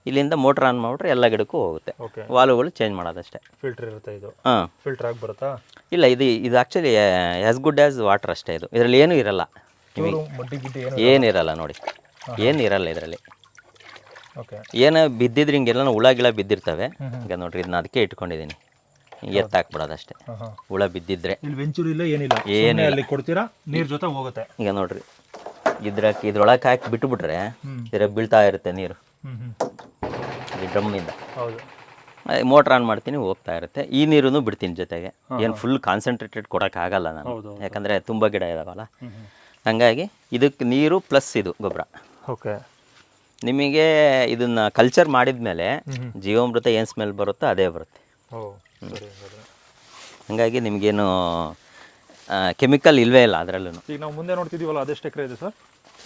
ಇಲ್ಲಿಂದ ಮೋಟ್ರ್ ಆನ್ ಮಾಡಿಬಿಟ್ರೆ ಎಲ್ಲ ಗಿಡಕ್ಕೂ ಹೋಗುತ್ತೆ. ವಾಲುಗಳು ಚೇಂಜ್ ಮಾಡೋದಷ್ಟೇ. ಫಿಲ್ಟರ್ ಇರುತ್ತೆ ಇದು. ಹಾಂ. ಫಿಲ್ಟರ್ ಆಗಿ ಬರುತ್ತಾ ಇಲ್ಲ ಇದು ಇದು actually as good as water ಅಷ್ಟೇ ಇದು. ಇದರಲ್ಲಿ ಏನೂ ಇರಲ್ಲ. ಏನಿರಲ್ಲ ನೋಡಿ. ಏನು ಇರಲ್ಲ ಇದರಲ್ಲಿ. ಏನೋ ಬಿದ್ದಿದ್ರೆ ಹಿಂಗೆಲ್ಲ ಹುಳ ಗಿಳ ಬಿದ್ದಿರ್ತವೆ. ಈಗ ನೋಡ್ರಿ ಇದನ್ನ ಅದಕ್ಕೆ ಇಟ್ಕೊಂಡಿದ್ದೀನಿ. ಎತ್ತಾಕ್ಬಿಡೋದಷ್ಟೇ ಹುಳ ಬಿದ್ದಿದ್ರೆ. ಏನಿಲ್ಲ. ಕೊಡ್ತೀರಾ? ನೀರ್ ಜೊತೆ ಹೋಗುತ್ತೆ. ಈಗ ನೋಡ್ರಿ ಇದ್ರ ಇದ್ರೊಳಗೆ ಹಾಕಿ ಬಿಟ್ಟುಬಿಟ್ರೆ ಹ್ಮ್. ಇದ್ರಾಗ ಬೀಳ್ತಾ ಇರುತ್ತೆ ನೀರು. ಈ ಡ್ರಮ್ಮಿಂದ ಹೌದು. ಮೋಟ್ರ್ ಆನ್ ಮಾಡ್ತೀನಿ ಹೋಗ್ತಾ ಇರುತ್ತೆ. ಈ ನೀರನ್ನು ಬಿಡ್ತೀನಿ ಜೊತೆಗೆ. ಏನು ಫುಲ್ ಕಾನ್ಸಂಟ್ರೇಟೆಡ್ ಕೊಡೋಕ್ಕಾಗಲ್ಲ ನಾನು. ಯಾಕಂದರೆ ತುಂಬ ಗಿಡ ಇದಾವಲ್ಲ. ಹಂಗಾಗಿ ಇದಕ್ಕೆ ನೀರು ಪ್ಲಸ್ ಇದು ಗೊಬ್ಬರ. ಓಕೆ. ನಿಮಗೆ ಇದನ್ನ ಕಲ್ಚರ್ ಮಾಡಿದ ಮೇಲೆ. ಜೀವಾಮೃತ ಏನು ಸ್ಮೆಲ್ ಬರುತ್ತೋ ಅದೇ ಬರುತ್ತೆ. ಹಂಗಾಗಿ ನಿಮಗೇನು ಕೆಮಿಕಲ್ ಇಲ್ವೇ ಇಲ್ಲ ಅದರಲ್ಲೂ ಈಗ ನಾವು ಮುಂದೆ ನೋಡ್ತಿದ್ದೀವಲ್ಲ ಅದೆಷ್ಟು ಎಕರೆ ಇದೆ ಸರ್?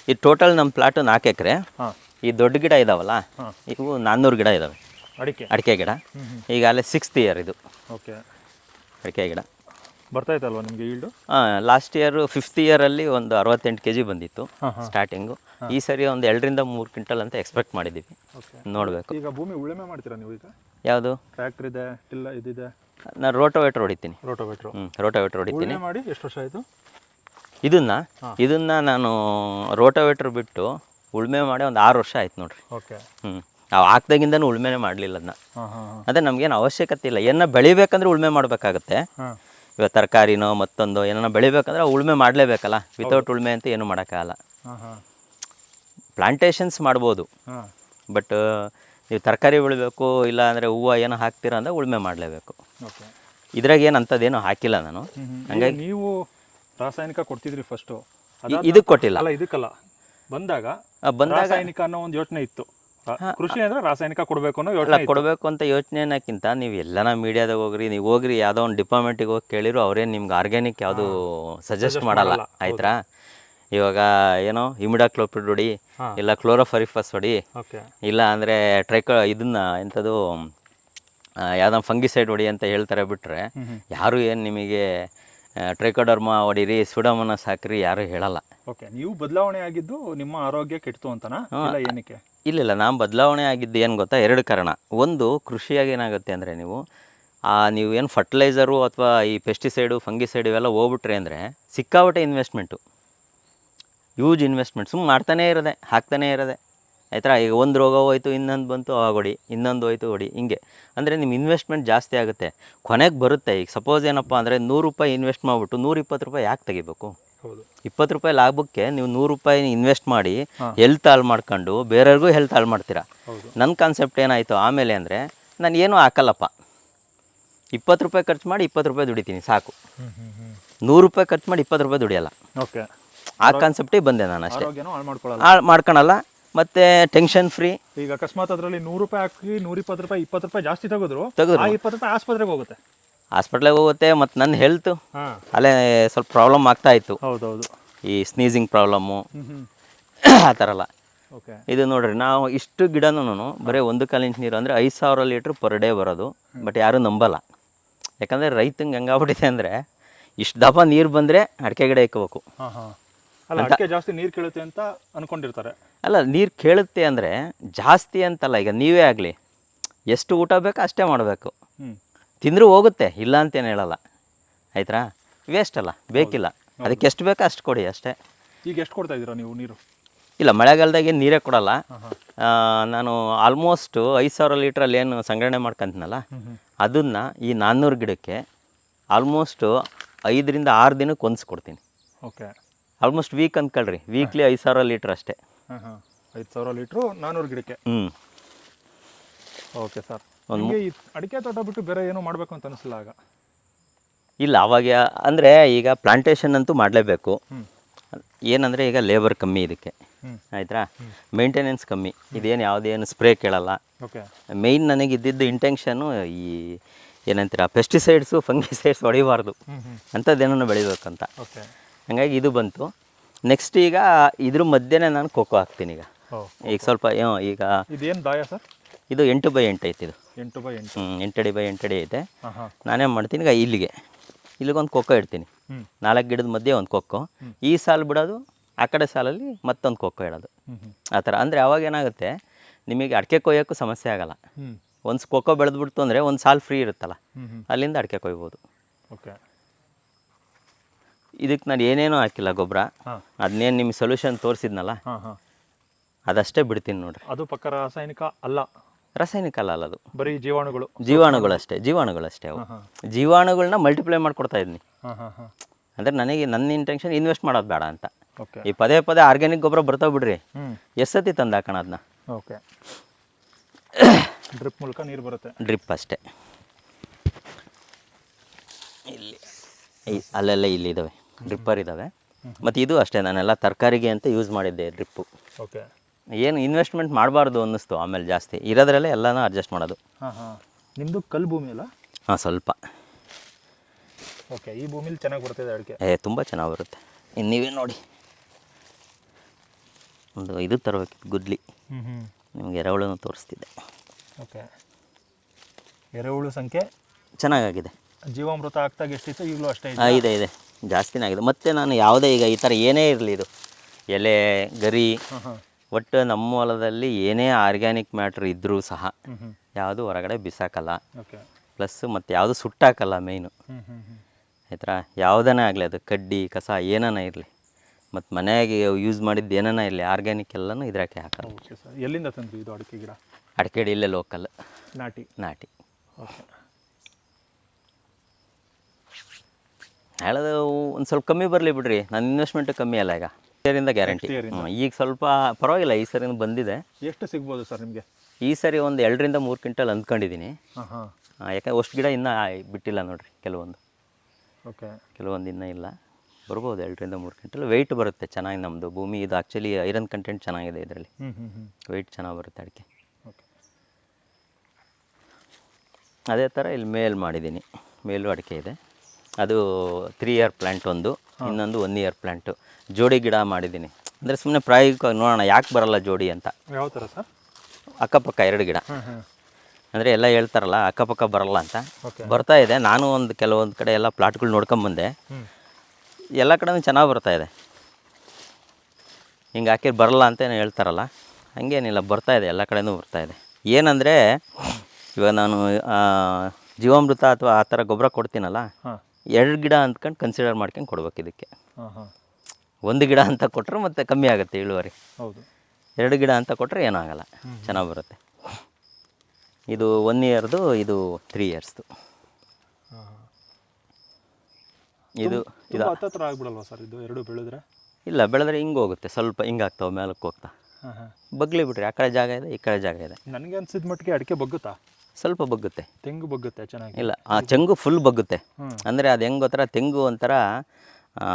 ಈ ಟೋಟಲ್ ನಮ್ಮ ಪ್ಲಾಟು ನಾಲ್ಕು ಎಕರೆ. ಹಾಂ. ಈ ದೊಡ್ಡ ಗಿಡ ಇದಾವಲ್ಲ ಹಾಂ. ಇವು ನಾನ್ನೂರು ಗಿಡ ಇದಾವೆ. ಅಡಿಕೆ. ಅಡಿಕೆ ಗಿಡ. ಈಗ ಅಲ್ಲೇ ಸಿಕ್ಸ್ತ್ ಇಯರ್ ಇದು. ಓಕೆ. ಅಡಿಕೆ ಗಿಡ. ಬರ್ತಾ ಇತ್ತಲ್ವ ನಿಮಗೆ ಈಲ್ಡು ಲಾಸ್ಟ್ ಇಯರು ಫಿಫ್ತ್ ಇಯರಲ್ಲಿ ಒಂದು ಅರವತ್ತೆಂಟು ಕೆ ಜಿ ಬಂದಿತ್ತು ಹಾಂ ಹಾಂ. ಸ್ಟಾರ್ಟಿಂಗು ಈ ಸರಿ ಒಂದು ಎರಡರಿಂದ ಮೂರು ಕ್ವಿಂಟಲ್ ಅಂತ ಎಕ್ಸ್ಪೆಕ್ಟ್ ಮಾಡಿದ್ದೀವಿ. ನೋಡಬೇಕು. ಈಗ ಭೂಮಿ ಉಳುಮೆ ಮಾಡ್ತೀರಾ ನೀವು ಈಗ? ಯಾವುದು? ಟ್ರ್ಯಾಕ್ಟರ್ ಇದೆ ಇಲ್ಲ ಇದಿದೆ. ನಾನು ರೋಟೋವೇಟ್ರ್ ಹೊಡಿತೀನಿ. ರೋಟೋವೇಟ್ರ್ ಹ್ಞೂ ರೋಟೋವೇಟ್ರ್ ಹೊಡಿತೀನಿ. ಮಾಡಿ ಎಷ್ಟು ವರ್ಷ ಆಯಿತು? ಇದನ್ನ ಇದನ್ನ ನಾನು ರೋಟೋವೇಟ್ರ್ ಬಿಟ್ಟು ಉಳುಮೆ ಮಾಡಿ ಒಂದು ಆರು ವರ್ಷ ಆಯ್ತು ನೋಡ್ರಿ. ಓಕೆ. ಹ್ಞೂ ನಾವು ಹಾಕ್ದಾಗಿಂದನೂ ಉಳ್ಮೆನೇ ಮಾಡಲಿಲ್ಲ ಅದನ್ನ ಅದೇ ನಮಗೇನು ಅವಶ್ಯಕತೆ ಇಲ್ಲ. ಏನ ಬೆಳಿಬೇಕಂದ್ರೆ ಉಳ್ಮೆ ಮಾಡಬೇಕಾಗತ್ತೆ. ಇವಾಗ ತರಕಾರಿನೋ ಮತ್ತೊಂದು ಏನೋ ಬೆಳಿಬೇಕಂದ್ರೆ ಉಳ್ಮೆ ಮಾಡಲೇಬೇಕಲ್ಲ. ವಿತೌಟ್ ಉಳ್ಮೆ ಅಂತ ಏನು ಮಾಡೋಕ್ಕಾಗಲ್ಲ. ಪ್ಲಾಂಟೇಶನ್ಸ್ ಮಾಡ್ಬೋದು. ಬಟ್ ನೀವು ತರಕಾರಿ ಬೆಳಿಬೇಕು ಇಲ್ಲ ಅಂದರೆ ಹೂವು ಏನೋ ಹಾಕ್ತೀರಾ ಅಂದರೆ ಉಳ್ಮೆ ಮಾಡಲೇಬೇಕು. ಇದ್ರಾಗ ಏನು ಅಂಥದ್ದೇನು ಹಾಕಿಲ್ಲ ನಾನು. ಹಂಗಾಗಿ ನೀವು ರಾಸಾಯನಿಕ ಕೊಡ್ತಿದ್ರಿ ಫಸ್ಟು ಇದಕ್ಕೆ ಕೊಟ್ಟಿಲ್ಲ. ಅಲ್ಲ ಇದಕ್ಕಲ್ಲ. ಬಂದಾಗ ಬಂದಾಗ ರಾಸಾಯನಿಕ ಅನ್ನೋ ಒಂದು ಯೋಚನೆ ಇತ್ತು. ಕೃಷಿ ಅಂದ್ರೆ ರಾಸಾಯನಿಕ ಕೊಡಬೇಕು ಅನ್ನೋ ಯೋಚನೆ ಕೊಡಬೇಕು ಅಂತ ಯೋಚನೆ ಅನ್ನೋಕ್ಕಿಂತ ನೀವು ಎಲ್ಲನ ಮೀಡಿಯಾದಾಗ ಹೋಗ್ರಿ ನೀವು ಹೋಗ್ರಿ ಯಾವುದೋ ಒಂದು ಡಿಪಾರ್ಟ್ಮೆಂಟಿಗೆ ಹೋಗಿ ಕೇಳಿರು ಅವ್ರೇನ್ ನಿಮ್ಗೆ ಆರ್ಗ್ಯಾನಿಕ್ ಯಾವುದು ಸಜೆಸ್ಟ್ ಮಾಡಲ್ಲ. ಆಯ್ತಾ? ಇವಾಗ ಏನೋ ಇಮಿಡಾಕ್ಲೋಪಿಡ್ ಹೊಡಿ. ಇಲ್ಲ ಕ್ಲೋರೋಫರಿಫಸ್ ಹೊಡಿ ಇಲ್ಲ ಅಂದರೆ ಟ್ರೈಕ ಇದನ್ನ ಎಂಥದ್ದು ಯಾವುದೋ ಫಂಗಿಸೈಡ್ ಹೊಡಿ ಅಂತ ಹೇಳ್ತಾರೆ ಬಿಟ್ಟರೆ ಯಾರು ಏನು ನಿಮಗೆ ಟ್ರೈಕೋಡರ್ಮ ಹೊಡೀರಿ ಸುಡಮನಸ್ ಹಾಕ್ರಿ ಯಾರು ಹೇಳಲ್ಲ. ಓಕೆ ನೀವು ಬದಲಾವಣೆ ಆಗಿದ್ದು ನಿಮ್ಮ ಆರೋಗ್ಯ ಕೆಟ್ಟು ಅಂತನಾ? ಇಲ್ಲ ಏನಕ್ಕೆ? ಇಲ್ಲ ಇಲ್ಲ ನಾನು ಬದಲಾವಣೆ ಆಗಿದ್ದು ಏನು ಗೊತ್ತಾ? ಎರಡು ಕಾರಣ. ಒಂದು ಕೃಷಿಯಾಗಿ ಏನಾಗುತ್ತೆ ಅಂದರೆ ನೀವು ಆ ನೀವು ಏನು ಫರ್ಟಿಲೈಸರು ಅಥವಾ ಈ ಪೆಸ್ಟಿಸೈಡು ಫಂಗಿಸೈಡು ಇವೆಲ್ಲ ಹೋಗ್ಬಿಟ್ರಿ ಅಂದರೆ ಸಿಕ್ಕಾಪಟ್ಟೆ ಇನ್ವೆಸ್ಟ್ಮೆಂಟು ಯೂಜ್ ಇನ್ವೆಸ್ಟ್ಮೆಂಟ್ ಸುಮ್ಮನೆ ಮಾಡ್ತಾನೇ ಇರೋದೆ ಹಾಕ್ತಾನೇ ಇರೋದೆ. ಆಯ್ತಾ? ಈಗ ಒಂದು ರೋಗ ಹೋಯ್ತು ಇನ್ನೊಂದು ಬಂತು ಅವಾಗ ಹೊಡಿ ಇನ್ನೊಂದು ಹೋಯ್ತು ಹೊಡಿ ಹಿಂಗೆ. ಅಂದರೆ ನಿಮ್ಮ ಇನ್ವೆಸ್ಟ್ಮೆಂಟ್ ಜಾಸ್ತಿ ಆಗುತ್ತೆ. ಕೊನೆಗೆ ಬರುತ್ತೆ. ಈಗ ಸಪೋಸ್ ಏನಪ್ಪ ಅಂದರೆ ನೂರು ರೂಪಾಯಿ ಇನ್ವೆಸ್ಟ್ ಮಾಡಿಬಿಟ್ಟು ನೂರ ಇಪ್ಪತ್ತು ರೂಪಾಯಿ ಯಾಕೆ ತೆಗಿಬೇಕು? ಇಪ್ಪತ್ತು ರೂಪಾಯಿ ಲಾಭಕ್ಕೆ ನೀವು ನೂರು ರೂಪಾಯಿ ಇನ್ವೆಸ್ಟ್ ಮಾಡಿ ಹೆಲ್ತ್ ಹಾಳು ಮಾಡ್ಕೊಂಡು ಬೇರೆಯವ್ರಿಗೂ ಹೆಲ್ತ್ ಹಾಳು ಮಾಡ್ತೀರಾ? ನನ್ನ ಕಾನ್ಸೆಪ್ಟ್ ಏನಾಯಿತು ಆಮೇಲೆ ಅಂದರೆ ನಾನು ಏನೂ ಹಾಕಲ್ಲಪ್ಪ. ಇಪ್ಪತ್ತು ರೂಪಾಯಿ ಖರ್ಚು ಮಾಡಿ ಇಪ್ಪತ್ತು ರೂಪಾಯಿ ದುಡಿತೀನಿ ಸಾಕು. ನೂರು ರೂಪಾಯಿ ಖರ್ಚು ಮಾಡಿ ಇಪ್ಪತ್ತು ರೂಪಾಯಿ ದುಡಿಯಲ್ಲ. ಓಕೆ. ಆ ಕಾನ್ಸೆಪ್ಟಿಗೆ ಬಂದೆ ನಾನು ಅಷ್ಟೇ ಮಾಡ್ಕೊಳಲ್ಲ. ಮತ್ತು ಟೆನ್ಷನ್ ಫ್ರೀ ಈಗ ಅಕಸ್ಮಾತ್ ಅದರಲ್ಲಿ ನೂರು ರೂಪಾಯಿ ಹಾಕಿ ನೂರ ಇಪ್ಪತ್ತು ರೂಪಾಯಿ ಇಪ್ಪತ್ತು ರೂಪಾಯಿ ಜಾಸ್ತಿ ತೆಗೆದ್ರು ತೆಗೆದ್ರು. ಆ ಇಪ್ಪತ್ತು ರೂಪಾಯಿ ಆಸ್ಪತ್ರೆಗೆ ಹೋಗುತ್ತೆ. ಹಾಸ್ಪಿಟ್ಲಿಗೆ ಹೋಗುತ್ತೆ ಮತ್ತು ನನ್ನ ಹೆಲ್ತ್ ಹಾಂ. ಅಲ್ಲೇ ಸ್ವಲ್ಪ ಪ್ರಾಬ್ಲಮ್ ಆಗ್ತಾ ಇತ್ತು. ಹೌದೌದು. ಈ ಸ್ನೀಸಿಂಗ್ ಪ್ರಾಬ್ಲಮ್ಮು ಹ್ಮ್ ಹ್ಮ್. ಆ ಥರ ಎಲ್ಲ ಓಕೆ ಇದು ನೋಡ್ರಿ ನಾವು ಇಷ್ಟು ಗಿಡನೂ ಬರೀ ಒಂದು ಕಾಲು ಇಂಚ್ ನೀರು ಅಂದರೆ ಐದು ಸಾವಿರ ಲೀಟ್ರ್ ಪರ್ ಡೇ ಬರೋದು ಬಟ್ ಯಾರೂ ನಂಬಲ್ಲ. ಯಾಕಂದರೆ ರೈತಂಗೆ ಹೆಂಗಾಗ್ಬಿಟ್ಟಿದೆ ಅಂದರೆ ಇಷ್ಟು ದಪ್ಪ ನೀರು ಬಂದರೆ ಅಡಿಕೆ ಗಿಡ ಇಕ್ಕಬೇಕು ಹಾಂ ಹಾಂ. ಅಲ್ಲ ಅಡಿಕೆ ಜಾಸ್ತಿ ನೀರು ಕೇಳುತ್ತೆ ಅಂತ ಅನ್ಕೊಂಡಿರ್ತಾರೆ. ಅಲ್ಲ ನೀರು ಕೇಳುತ್ತೆ ಅಂದರೆ ಜಾಸ್ತಿ ಅಂತಲ್ಲ ಈಗ ನೀವೇ ಆಗಲಿ. ಎಷ್ಟು ಊಟ ಬೇಕೋ ಅಷ್ಟೇ ಮಾಡಬೇಕು. ತಿಂದರೂ ಹೋಗುತ್ತೆ ಇಲ್ಲ ಅಂತೇನು ಹೇಳಲ್ಲ. ಆಯ್ತಾ ವೇಸ್ಟ್ ಅಲ್ಲ ಬೇಕಿಲ್ಲ. ಅದಕ್ಕೆ ಎಷ್ಟು ಬೇಕೋ ಅಷ್ಟು ಕೊಡಿ ಅಷ್ಟೇ. ಈಗ ಎಷ್ಟು ಕೊಡ್ತಾ ಇದ್ದೀರಾ ನೀವು ನೀರು? ಇಲ್ಲ ಮಳೆಗಾಲದಾಗೆ ನೀರೇ ಕೊಡಲ್ಲ. ನಾನು ಆಲ್ಮೋಸ್ಟು ಐದು ಸಾವಿರ ಲೀಟ್ರಲ್ಲಿ ಏನು ಸಂಗ್ರಹಣೆ ಮಾಡ್ಕೊಂತೀನಲ್ಲ ಅದನ್ನು ಈ ನಾನ್ನೂರು ಗಿಡಕ್ಕೆ ಆಲ್ಮೋಸ್ಟು ಐದರಿಂದ ಆರು ದಿನಕ್ಕೆ ಹೊಂದಿಸ್ಕೊಡ್ತೀನಿ ಓಕೆ. ಆಲ್ಮೋಸ್ಟ್ ವೀಕ್ ಅಂದ್ಕೊಳ್ರಿ ವೀಕ್ಲಿ ಐದು ಸಾವಿರ ಲೀಟ್ರ್ ಅಷ್ಟೇ. ಹಾಂ ಹಾಂ ಐದು ಸಾವಿರ ಲೀಟ್ರು ನಾನ್ನೂರು ಗಿಡಕ್ಕೆ? ಹ್ಞೂ ಓಕೆ ಸರ್ ನಿಮಗೆ ಈ ಅಡಿಕೆ ತೋಟ ಬಿಟ್ಟು ಬೇರೆ ಏನು ಮಾಡಬೇಕು ಅಂತ ಅನಿಸಿಲ್ಲ ಆಗ? ಇಲ್ಲ ಅವಾಗ ಅಂದರೆ ಈಗ ಪ್ಲಾಂಟೇಶನ್ ಅಂತೂ ಮಾಡಲೇಬೇಕು. ಏನಂದರೆ ಈಗ ಲೇಬರ್ ಕಮ್ಮಿ ಇದಕ್ಕೆ. ಆಯ್ತಾ? ಮೇಂಟೆನೆನ್ಸ್ ಕಮ್ಮಿ. ಇದೇನು ಯಾವುದೇನು ಸ್ಪ್ರೇ ಕೇಳಲ್ಲ. ಓಕೆ ಮೇಯ್ನ್ ನನಗೆ ಇದ್ದಿದ್ದ ಇಂಟೆನ್ಷನು ಈ ಏನಂತೀರ ಪೆಸ್ಟಿಸೈಡ್ಸು ಫಂಗಿಸೈಡ್ಸ್ ಹೊಡಿಬಾರ್ದು. ಅಂಥದ್ದೇನೋ ಬೆಳಿಬೇಕಂತ. ಓಕೆ ಹಂಗಾಗಿ ಇದು ಬಂತು. ನೆಕ್ಸ್ಟ್ ಈಗ ಇದ್ರ ಮಧ್ಯೆನೇ ನಾನು ಖೋಖೋ ಹಾಕ್ತೀನಿ ಈಗ. ಈಗ ಸ್ವಲ್ಪ ಏನೋ ಈಗ ಇದೇನು ದಾಯ ಸರ್? ಇದು ಎಂಟು ಬೈ ಎಂಟು ಐತೆ ಇದು. ಎಂಟು ಬೈ ಎಂಟು. ಹ್ಞೂ ಎಂಟಡಿ ಬೈ ಎಂಟಡಿ ಐತೆ. ನಾನೇನು ಮಾಡ್ತೀನಿ ಈಗ ಇಲ್ಲಿಗೆ. ಇಲ್ಲಿಗೊಂದು ಖೋಖೋ ಇಡ್ತೀನಿ. ಹ್ಞೂ ನಾಲ್ಕು ಗಿಡದ ಮಧ್ಯೆ ಒಂದು ಖೋಖೋ ಈ ಸಾಲು ಬಿಡೋದು ಆ ಕಡೆ ಸಾಲಲ್ಲಿ ಮತ್ತೊಂದು ಖೋಖೋ ಇಡೋದು. ಹ್ಞೂ ಹ್ಞೂ ಆ ಥರ. ಅಂದರೆ ಅವಾಗ ಏನಾಗುತ್ತೆ ನಿಮಗೆ ಅಡಿಕೆ ಕೊಯ್ಯೋಕ್ಕೂ ಸಮಸ್ಯೆ ಆಗಲ್ಲ. ಒಂದು ಖೋಖೋ ಬೆಳೆದ್ಬಿಡ್ತು ಅಂದರೆ ಒಂದು ಸಾಲು ಫ್ರೀ ಇರುತ್ತಲ್ಲ. ಹ್ಞೂ ಹ್ಞೂ ಅಲ್ಲಿಂದ ಅಡಿಕೆ ಕೊಯ್ಬೋದು. ಓಕೆ. ಇದಕ್ಕೆ ನಾನು ಏನೇನೂ ಹಾಕಿಲ್ಲ ಗೊಬ್ಬರ ಅದನ್ನೇನು ನಿಮ್ಮ ಸೊಲ್ಯೂಷನ್ ತೋರಿಸಿದ್ನಲ್ಲ? ಅದಷ್ಟೇ ಬಿಡ್ತೀನಿ ನೋಡ್ರಿ. ಅದು ಪಕ್ಕ ರಾಸಾಯನಿಕ ಅಲ್ಲ. ರಾಸಾಯನಿಕ ಅಲ್ಲ ಅಲ್ಲ ಅದು. ಬರೀ ಜೀವಾಣುಗಳು. ಜೀವಾಣುಗಳಷ್ಟೇ ಜೀವಾಣುಗಳಷ್ಟೇ ಅವು. ಜೀವಾಣುಗಳನ್ನ ಮಲ್ಟಿಪ್ಲೈ ಮಾಡ್ಕೊಡ್ತಾ ಇದ್ದೀನಿ ಅಂದರೆ ನನಗೆ ನನ್ನ ಇಂಟೆನ್ಷನ್ ಇನ್ವೆಸ್ಟ್ ಮಾಡೋದು ಬೇಡ ಅಂತ. ಈ ಪದೇ ಪದೇ ಆರ್ಗ್ಯಾನಿಕ್ ಗೊಬ್ಬರ ಬರ್ತಾವೆ ಬಿಡ್ರಿ. ಎಷ್ಟು ಸತಿ ತಂದು ಹಾಕೋಣ ಅದನ್ನ ಓಕೆ. ಡ್ರಿಪ್ ಮೂಲಕ ನೀರು ಬರುತ್ತೆ. ಡ್ರಿಪ್ ಅಷ್ಟೇ. ಇಲ್ಲಿ ಅಲ್ಲೆಲ್ಲ ಇಲ್ಲಿ ಇದ್ದಾವೆ ಡ್ರಿಪ್ಪರ್ ಇದ್ದಾವೆ ಮತ್ತು ಇದು ಅಷ್ಟೇ ನಾನೆಲ್ಲ ತರಕಾರಿಗೆ ಅಂತ ಯೂಸ್ ಮಾಡಿದ್ದೆ ಡ್ರಿಪ್ಪು. ಓಕೆ. ಏನು ಇನ್ವೆಸ್ಟ್ಮೆಂಟ್ ಮಾಡಬಾರ್ದು ಅನ್ನಿಸ್ತು ಆಮೇಲೆ ಜಾಸ್ತಿ. ಇರೋದ್ರಲ್ಲೇ ಎಲ್ಲನೂ ಅಡ್ಜಸ್ಟ್ ಮಾಡೋದು. ಹಾಂ ಹಾಂ. ನಿಮ್ಮದು ಕಲ್ಲು ಭೂಮಿ ಅಲ್ಲ? ಹಾಂ ಸ್ವಲ್ಪ. ಓಕೆ ಈ ಭೂಮಿಲಿ ಚೆನ್ನಾಗಿ ಬರ್ತಿದೆ ಅಡಿಕೆ. ಏ ತುಂಬ ಚೆನ್ನಾಗಿ ಬರುತ್ತೆ. ಇನ್ನು ನೀವೇ ನೋಡಿ? ಒಂದು ಇದು ತರಬೇಕಿತ್ತು ಗುದ್ಲಿ. ಹ್ಞೂ ಹ್ಞೂ ನಿಮಗೆ ಎರೆಹುಳನೂ ತೋರಿಸ್ತಿದ್ದೆ. ಓಕೆ. ಎರೆಹುಳು ಸಂಖ್ಯೆ? ಚೆನ್ನಾಗಾಗಿದೆ. ಜೀವಾಮೃತ ಆಗ್ತಾಗ ಎಷ್ಟಿತ್ತು? ಈಗಲೂ ಅಷ್ಟೇ ಇದೆ ಇದೆ. ಜಾಸ್ತಿನೇ ಆಗಿದೆ. ಮತ್ತು ನಾನು ಯಾವುದೇ ಈಗ ಈ ಥರ ಏನೇ ಇರಲಿ ಇದು ಎಲೆ ಗರಿ ಒಟ್ಟು ನಮ್ಮ ಹೊಲದಲ್ಲಿ ಏನೇ ಆರ್ಗ್ಯಾನಿಕ್ ಮ್ಯಾಟ್ರ್ ಇದ್ದರೂ ಸಹ ಯಾವುದು ಹೊರಗಡೆ ಬಿಸಾಕಲ್ಲ. ಪ್ಲಸ್ ಮತ್ತು ಯಾವುದು ಸುಟ್ಟಾಕಲ್ಲ ಮೇಯ್ನು ಈ ಥರ ಹ್ಞೂ ಆಯ್ತಾ ಯಾವುದನೇ ಆಗಲಿ ಅದು ಕಡ್ಡಿ ಕಸ ಏನಾನ ಇರಲಿ. ಮತ್ತು ಮನೆಯಾಗೆ ಯೂಸ್ ಮಾಡಿದ್ದು ಏನಾನ ಇರಲಿ ಆರ್ಗ್ಯಾನಿಕ್ ಎಲ್ಲನೂ ಇದ್ರಾಕೆ ಹಾಕಲ್ಲ. ಎಲ್ಲಿಂದ ತಂದ್ರಿ ಇದು ಅಡಿಕೆ ಗಿಡ? ಅಡಿಕೆ ಇಲ್ಲೇ ಲೋಕಲ್ ನಾಟಿ. ನಾಟಿ. ಓಕೆ ಹೇಳೋದು ಒಂದು ಸ್ವಲ್ಪ ಕಮ್ಮಿ ಬರಲಿ ಬಿಡ್ರಿ. ನನ್ನ ಇನ್ವೆಸ್ಟ್ಮೆಂಟ್ ಕಮ್ಮಿ ಅಲ್ಲ ಈಗ. ಇಯರಿಂದ ಗ್ಯಾರಂಟಿ. ಈಗ ಸ್ವಲ್ಪ ಪರವಾಗಿಲ್ಲ ಈ ಸರಿಯಿಂದ ಬಂದಿದೆ. ಎಷ್ಟು ಸಿಗ್ಬೋದು ಸರ್ ನಿಮಗೆ? ಈ ಸರಿ ಒಂದು ಎರಡರಿಂದ ಮೂರು ಕ್ವಿಂಟಲ್ ಅಂದ್ಕೊಂಡಿದ್ದೀನಿ ಯಾಕಂದ್ರೆ ಅಷ್ಟು ಗಿಡ ಇನ್ನೂ ಬಿಟ್ಟಿಲ್ಲ ನೋಡಿರಿ ಕೆಲವೊಂದು. ಓಕೆ. ಕೆಲವೊಂದು ಇನ್ನೂ ಇಲ್ಲ. ಬರ್ಬೋದು ಎರಡರಿಂದ ಮೂರು ಕ್ವಿಂಟಲ್. ವೆಯ್ಟ್ ಬರುತ್ತೆ ಚೆನ್ನಾಗಿ ನಮ್ಮದು ಭೂಮಿ ಇದು ಆ್ಯಕ್ಚುಲಿ ಐರನ್ ಕಂಟೆಂಟ್ ಚೆನ್ನಾಗಿದೆ ಇದರಲ್ಲಿ. ವೆಯ್ಟ್ ಚೆನ್ನಾಗಿ ಬರುತ್ತೆ ಅಡಿಕೆ ಓಕೆ. ಅದೇ ಥರ ಇಲ್ಲಿ ಮೇಲ್ ಮಾಡಿದ್ದೀನಿ ಮೇಲೂ ಅಡಿಕೆ ಇದೆ. ಅದು ತ್ರೀ ಇಯರ್ ಪ್ಲ್ಯಾಂಟ್ ಒಂದು ಇನ್ನೊಂದು ಒನ್ ಇಯರ್ ಪ್ಲ್ಯಾಂಟು ಜೋಡಿ ಗಿಡ ಮಾಡಿದ್ದೀನಿ. ಅಂದರೆ ಸುಮ್ಮನೆ ಪ್ರಾಯೋಗಿಕವಾಗಿ ನೋಡೋಣ ಯಾಕೆ ಬರಲ್ಲ ಜೋಡಿ ಅಂತ. ಯಾವ ಥರ ಸರ್? ಅಕ್ಕಪಕ್ಕ ಎರಡು ಗಿಡ. ಅಂದರೆ ಎಲ್ಲ ಹೇಳ್ತಾರಲ್ಲ ಅಕ್ಕಪಕ್ಕ ಬರಲ್ಲ ಅಂತ. ಬರ್ತಾ ಇದೆ ನಾನು ಒಂದು ಕೆಲವೊಂದು ಕಡೆ ಎಲ್ಲ ಪ್ಲಾಟ್ಗಳು ನೋಡ್ಕೊಂಬಂದೆ ಎಲ್ಲ ಕಡೆನೂ ಚೆನ್ನಾಗಿ ಬರ್ತಾ ಇದೆ. ಹಿಂಗೆ ಹಾಕಿದ್ರೆ ಬರಲ್ಲ ಅಂತ ಏನು ಹೇಳ್ತಾರಲ್ಲ ಹಂಗೇನಿಲ್ಲ ಬರ್ತಾ ಇದೆ ಎಲ್ಲ ಕಡೆನೂ ಬರ್ತಾ ಇದೆ. ಏನಂದರೆ ಇವಾಗ ನಾನು ಜೀವಾಮೃತ ಅಥವಾ ಆ ಥರ ಗೊಬ್ಬರ ಕೊಡ್ತೀನಲ್ಲ ಎರಡು ಗಿಡ ಅಂದ್ಕೊಂಡು ಕನ್ಸಿಡರ್ ಮಾಡ್ಕೊಂಡು ಕೊಡ್ಬೇಕು ಇದಕ್ಕೆ. ಒಂದು ಗಿಡ ಅಂತ ಕೊಟ್ಟರೆ ಮತ್ತೆ ಕಮ್ಮಿ ಆಗುತ್ತೆ ಇಳುವರಿ. ಹೌದು. ಎರಡು ಗಿಡ ಅಂತ ಕೊಟ್ಟರೆ ಏನಾಗಲ್ಲ ಚೆನ್ನಾಗಿ ಬರುತ್ತೆ. ಇದು ಒನ್ ಇಯರ್ದು ಇದು ತ್ರೀ ಇಯರ್ಸ್ದು ಇದು ಇದು ಹತ್ತತ್ರ ಆಗ್ಬಿಡಲ್ವಾ ಸರ್ ಇದು ಎರಡು ಬೆಳೆದ್ರೆ? ಇಲ್ಲ ಬೆಳೆದ್ರೆ ಹಿಂಗೆ ಹೋಗುತ್ತೆ ಸ್ವಲ್ಪ ಹಿಂಗೆ ಆಗ್ತಾವೆ ಮೇಲಕ್ಕೆ ಹೋಗ್ತಾ. ಬಗ್ಲಿ ಬಿಡ್ರಿ ಆ ಕಡೆ ಜಾಗ ಇದೆ ಈ ಕಡೆ ಜಾಗ ಇದೆ. ನನಗೆ ಅನ್ಸಿದ ಮಟ್ಟಿಗೆ ಅಡಿಕೆ ಬಗ್ಗುತ್ತಾ? ಸ್ವಲ್ಪ ಬಗ್ಗುತ್ತೆ. ತೆಂಗು ಬಗ್ಗುತ್ತೆ ಚೆನ್ನಾಗಿ. ಇಲ್ಲ ಆ ಚೆಂಗು ಫುಲ್ ಬಗ್ಗುತ್ತೆ. ಅಂದರೆ ಅದು ಹೆಂಗೆ ಗೊತ್ತರ ತೆಂಗು ಒಂಥರ ಆ,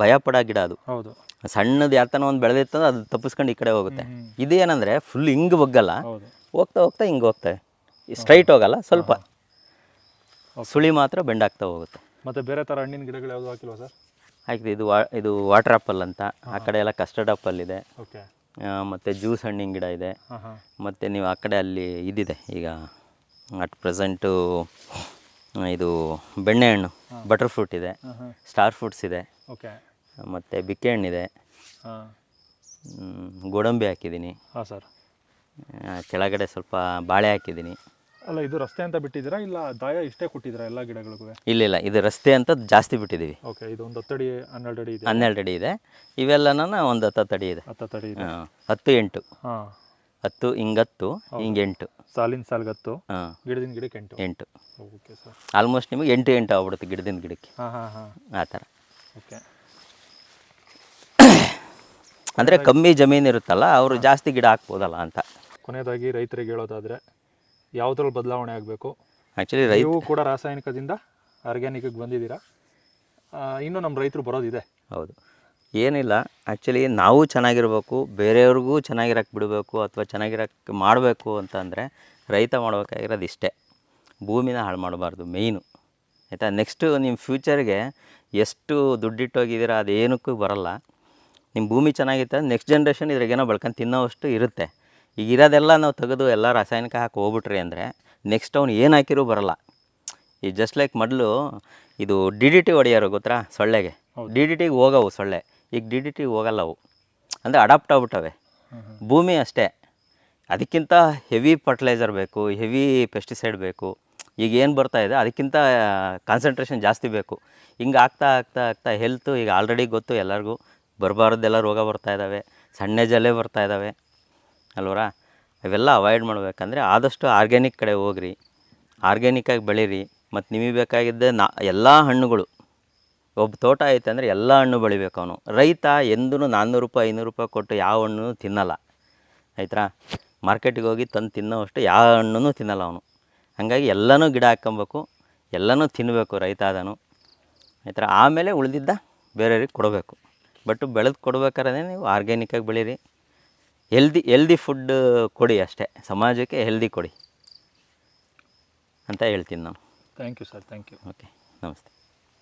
ಭಯ ಪಡೋ ಗಿಡ ಅದು. ಹೌದು. ಸಣ್ಣದು ಯಾತನ ಒಂದು ಬೆಳೆದಿತ್ತು ಅದು ತಪ್ಪಿಸ್ಕೊಂಡು ಈ ಕಡೆ ಹೋಗುತ್ತೆ. ಇದೇನಂದರೆ ಇದು ಏನಂದರೆ ಫುಲ್ ಹಿಂಗೆ ಬಗ್ಗಲ್ಲ. ಹೋಗ್ತಾ ಹೋಗ್ತಾ ಹಿಂಗೆ ಹೋಗ್ತವೆ ಸ್ಟ್ರೈಟ್ ಹೋಗಲ್ಲ ಸ್ವಲ್ಪ ಸುಳಿ ಮಾತ್ರ ಬೆಂಡಾಗ್ತಾ ಹೋಗುತ್ತೆ. ಮತ್ತೆ ಬೇರೆ ಥರ ಹಣ್ಣಿನ ಗಿಡಗಳು ಯಾವುದು ಹಾಕಿಲ್ವಾ ಸರ್? ಹಾಕಿದೆ ಇದು ವಾ ಇದು ವಾಟರ್ ಆಪಲ್ ಅಂತ. ಆ ಕಡೆ ಎಲ್ಲ ಕಸ್ಟರ್ಡ್ ಆಪಲ್ ಇದೆ. ಮತ್ತು ಜ್ಯೂಸ್ ಹಣ್ಣಿನ ಗಿಡ ಇದೆ. ಮತ್ತು ನೀವು ಆ ಕಡೆ ಅಲ್ಲಿ ಇದಿದೆ ಈಗ ಅಟ್ ಪ್ರೆಸೆಂಟು ಇದು ಬೆಣ್ಣೆಹಣ್ಣು ಬಟರ್ ಫ್ರೂಟ್ ಇದೆ ಸ್ಟಾರ್ ಫ್ರೂಟ್ಸ್ ಇದೆ. ಓಕೆ ಮತ್ತು ಬಿಕ್ಕೆ ಹಣ್ಣಿದೆ ಗೋಡಂಬಿ ಹಾಕಿದ್ದೀನಿ. ಹಾಂ ಸರ್ ಕೆಳಗಡೆ ಸ್ವಲ್ಪ ಬಾಳೆ ಹಾಕಿದ್ದೀನಿ. ಅಲ್ಲ ಇದು ರಸ್ತೆ ಅಂತ ಬಿಟ್ಟಿದ್ದೀರಾ? ಇಲ್ಲ ದಾಯ ಇಷ್ಟೇ ಕೊಟ್ಟಿದ್ದೀರಾ ಎಲ್ಲ ಗಿಡಗಳಿಗೂ? ಇಲ್ಲ ಇಲ್ಲ ಇದು ರಸ್ತೆ ಅಂತ ಜಾಸ್ತಿ ಬಿಟ್ಟಿದ್ದೀವಿ. ಓಕೆ ಇದು ಒಂದು ಹತ್ತಡಿ ಹನ್ನೆರಡು ಅಡಿ ಇದೆ ಹನ್ನೆರಡು ಅಡಿ ಇದೆ. ಇವೆಲ್ಲನ ಒಂದು ಹತ್ತು ಅಡಿ ಇದೆ. ಹತ್ತು ಅಡಿ ಹತ್ತು ಎಂಟು. ಹಾಂ. ಹತ್ತು ಹಿಂಗತ್ತು ಹಿಂಗೆ ಎಂಟು. ಸಾಲಿನ ಸಾಲ್ಗತ್ತು ಹಾಂ. ಗಿಡದಿಂದ ಗಿಡಕ್ಕೆ ಎಂಟು. ಎಂಟು. Okay sir. ಆಲ್ಮೋಸ್ಟ್ ನಿಮಗೆ ಎಂಟು ಎಂಟು ಆಗ್ಬಿಡುತ್ತೆ ಗಿಡದಿಂದ ಗಿಡಕ್ಕೆ. ಹಾಂ ಹಾಂ ಹಾಂ. ಆ ಥರ. ಓಕೆ. ಅಂದರೆ ಕಮ್ಮಿ ಜಮೀನು ಇರುತ್ತಲ್ಲ ಅವರು ಜಾಸ್ತಿ ಗಿಡ ಹಾಕ್ಬೋದಲ್ಲ ಅಂತ. ಕೊನೆಯದಾಗಿ ರೈತರಿಗೆ ಹೇಳೋದಾದರೆ ಯಾವುದ್ರಲ್ಲಿ ಬದಲಾವಣೆ ಆಗಬೇಕು? ಆ್ಯಕ್ಚುಲಿ ರೈತ ನೀವು ಕೂಡ ರಾಸಾಯನಿಕದಿಂದ ಆರ್ಗ್ಯಾನಿಕ್ಗೆ ಬಂದಿದ್ದೀರಾ? ಇನ್ನೂ ನಮ್ಮ ರೈತರು ಬರೋದಿದೆ. ಹೌದು. ಏನಿಲ್ಲ. ಆ್ಯಕ್ಚುಲಿ ನಾವು ಚೆನ್ನಾಗಿರ್ಬೇಕು ಬೇರೆಯವ್ರಿಗೂ ಚೆನ್ನಾಗಿರಕ್ಕೆ ಬಿಡಬೇಕು ಅಥವಾ ಚೆನ್ನಾಗಿರಕ್ಕೆ ಮಾಡಬೇಕು ಅಂತಂದರೆ ರೈತ ಮಾಡಬೇಕಾಗಿರೋದು ಇಷ್ಟೇ. ಭೂಮಿನ ಹಾಳು ಮಾಡಬಾರ್ದು ಮೇಯ್ನು ಆಯಿತಾ? ನೆಕ್ಸ್ಟು ನಿಮ್ಮ ಫ್ಯೂಚರ್ಗೆ ಎಷ್ಟು ದುಡ್ಡಿಟ್ಟೋಗಿದ್ದೀರಾ ಅದೇನಕ್ಕೂ ಬರಲ್ಲ. ನಿಮ್ಮ ಭೂಮಿ ಚೆನ್ನಾಗಿತ್ತು ನೆಕ್ಸ್ಟ್ ಜನ್ರೇಷನ್ ಇದ್ರಾಗೇನೋ ಬಳ್ಕೊಂಡು ತಿನ್ನೋವಷ್ಟು ಇರುತ್ತೆ. ಈಗ ಇರೋದೆಲ್ಲ ನಾವು ತೆಗೆದು ಎಲ್ಲ ರಾಸಾಯನಿಕ ಹಾಕಿ ಹೋಗ್ಬಿಟ್ರಿ ಅಂದರೆ ನೆಕ್ಸ್ಟ್ ಅವ್ನು ಏನು ಹಾಕಿರೂ ಬರಲ್ಲ. ಈ ಜಸ್ಟ್ ಲೈಕ್ ಮೊದಲು ಇದು ಡಿ ಡಿ ಟಿ ಹೊಡೆಯೋರು ಗೊತ್ತಾ ಸೊಳ್ಳೆಗೆ? ಡಿ ಡಿ ಟಿಗೆ ಹೋಗವು ಸೊಳ್ಳೆ. ಈಗ ಡಿ ಡಿ ಟಿ ಹೋಗಲ್ಲ ಅವು. ಅಂದರೆ ಅಡಾಪ್ಟ್ ಆಗ್ಬಿಟ್ಟವೆ. ಭೂಮಿ ಅಷ್ಟೇ. ಅದಕ್ಕಿಂತ ಹೆವಿ ಫರ್ಟಿಲೈಸರ್ ಬೇಕು ಹೆವಿ ಪೆಸ್ಟಿಸೈಡ್ ಬೇಕು, ಈಗ ಏನು ಬರ್ತಾ ಇದೆ, ಅದಕ್ಕಿಂತ ಕಾನ್ಸಂಟ್ರೇಷನ್ ಜಾಸ್ತಿ ಬೇಕು. ಹಿಂಗೆ ಆಗ್ತಾ ಆಗ್ತಾ ಆಗ್ತಾ ಹೆಲ್ತು ಈಗ ಆಲ್ರೆಡಿ ಗೊತ್ತು ಎಲ್ಲರಿಗೂ. ಬರಬಾರ್ದೆಲ್ಲ ರೋಗ ಬರ್ತಾ ಇದ್ದಾವೆ ಸಣ್ಣ ಜಲೆ ಬರ್ತಾ ಇದ್ದಾವೆ ಅಲ್ವರ? ಅವೆಲ್ಲ ಅವಾಯ್ಡ್ ಮಾಡಬೇಕಂದ್ರೆ ಆದಷ್ಟು ಆರ್ಗ್ಯಾನಿಕ್ ಕಡೆ ಹೋಗ್ರಿ. ಆರ್ಗ್ಯಾನಿಕ್ಕಾಗಿ ಬೆಳೀರಿ. ಮತ್ತು ನಿಮಗೆ ಬೇಕಾಗಿದ್ದ ನಾ, ಎಲ್ಲ ಹಣ್ಣುಗಳು. ಒಬ್ಬ ತೋಟ ಐತೆ ಅಂದರೆ ಎಲ್ಲ ಹಣ್ಣು ಬೆಳಿಬೇಕು ಅವನು. ರೈತ ಎಂದೂ ನಾನ್ನೂರು ರೂಪಾಯಿ ಐನೂರು ರೂಪಾಯಿ ಕೊಟ್ಟು ಯಾವ ಹಣ್ಣು ತಿನ್ನಲ್ಲ. ಆಯ್ತಾ? ಮಾರ್ಕೆಟಿಗೆ ಹೋಗಿ ತಂದು ತಿನ್ನೋವಷ್ಟು ಯಾವ ಹಣ್ಣು ತಿನ್ನಲ್ಲ ಅವನು. ಹಾಗಾಗಿ ಎಲ್ಲನೂ ಗಿಡ ಹಾಕ್ಕೊಬೇಕು ಎಲ್ಲನೂ ತಿನ್ನಬೇಕು ರೈತ ಅದನ್ನು ಆಯ್ತಾ? ಆಮೇಲೆ ಉಳಿದಿದ್ದ ಬೇರೆಯವ್ರಿಗೆ ಕೊಡಬೇಕು. ಬಟ್ ಬೆಳೆದು ಕೊಡ್ಬೇಕಾದ್ರೆ ನೀವು ಆರ್ಗ್ಯಾನಿಕ್ಕಾಗಿ ಬೆಳೀರಿ. ಹೆಲ್ದಿ ಹೆಲ್ದಿ ಫುಡ್ ಕೊಡಿ ಅಷ್ಟೇ. ಸಮಾಜಕ್ಕೆ ಹೆಲ್ದಿ ಕೊಡಿ. ಅಂತ ಹೇಳ್ತೀನಿ ನಾನು. Thank you sir thank you okay ನಮಸ್ತೆ.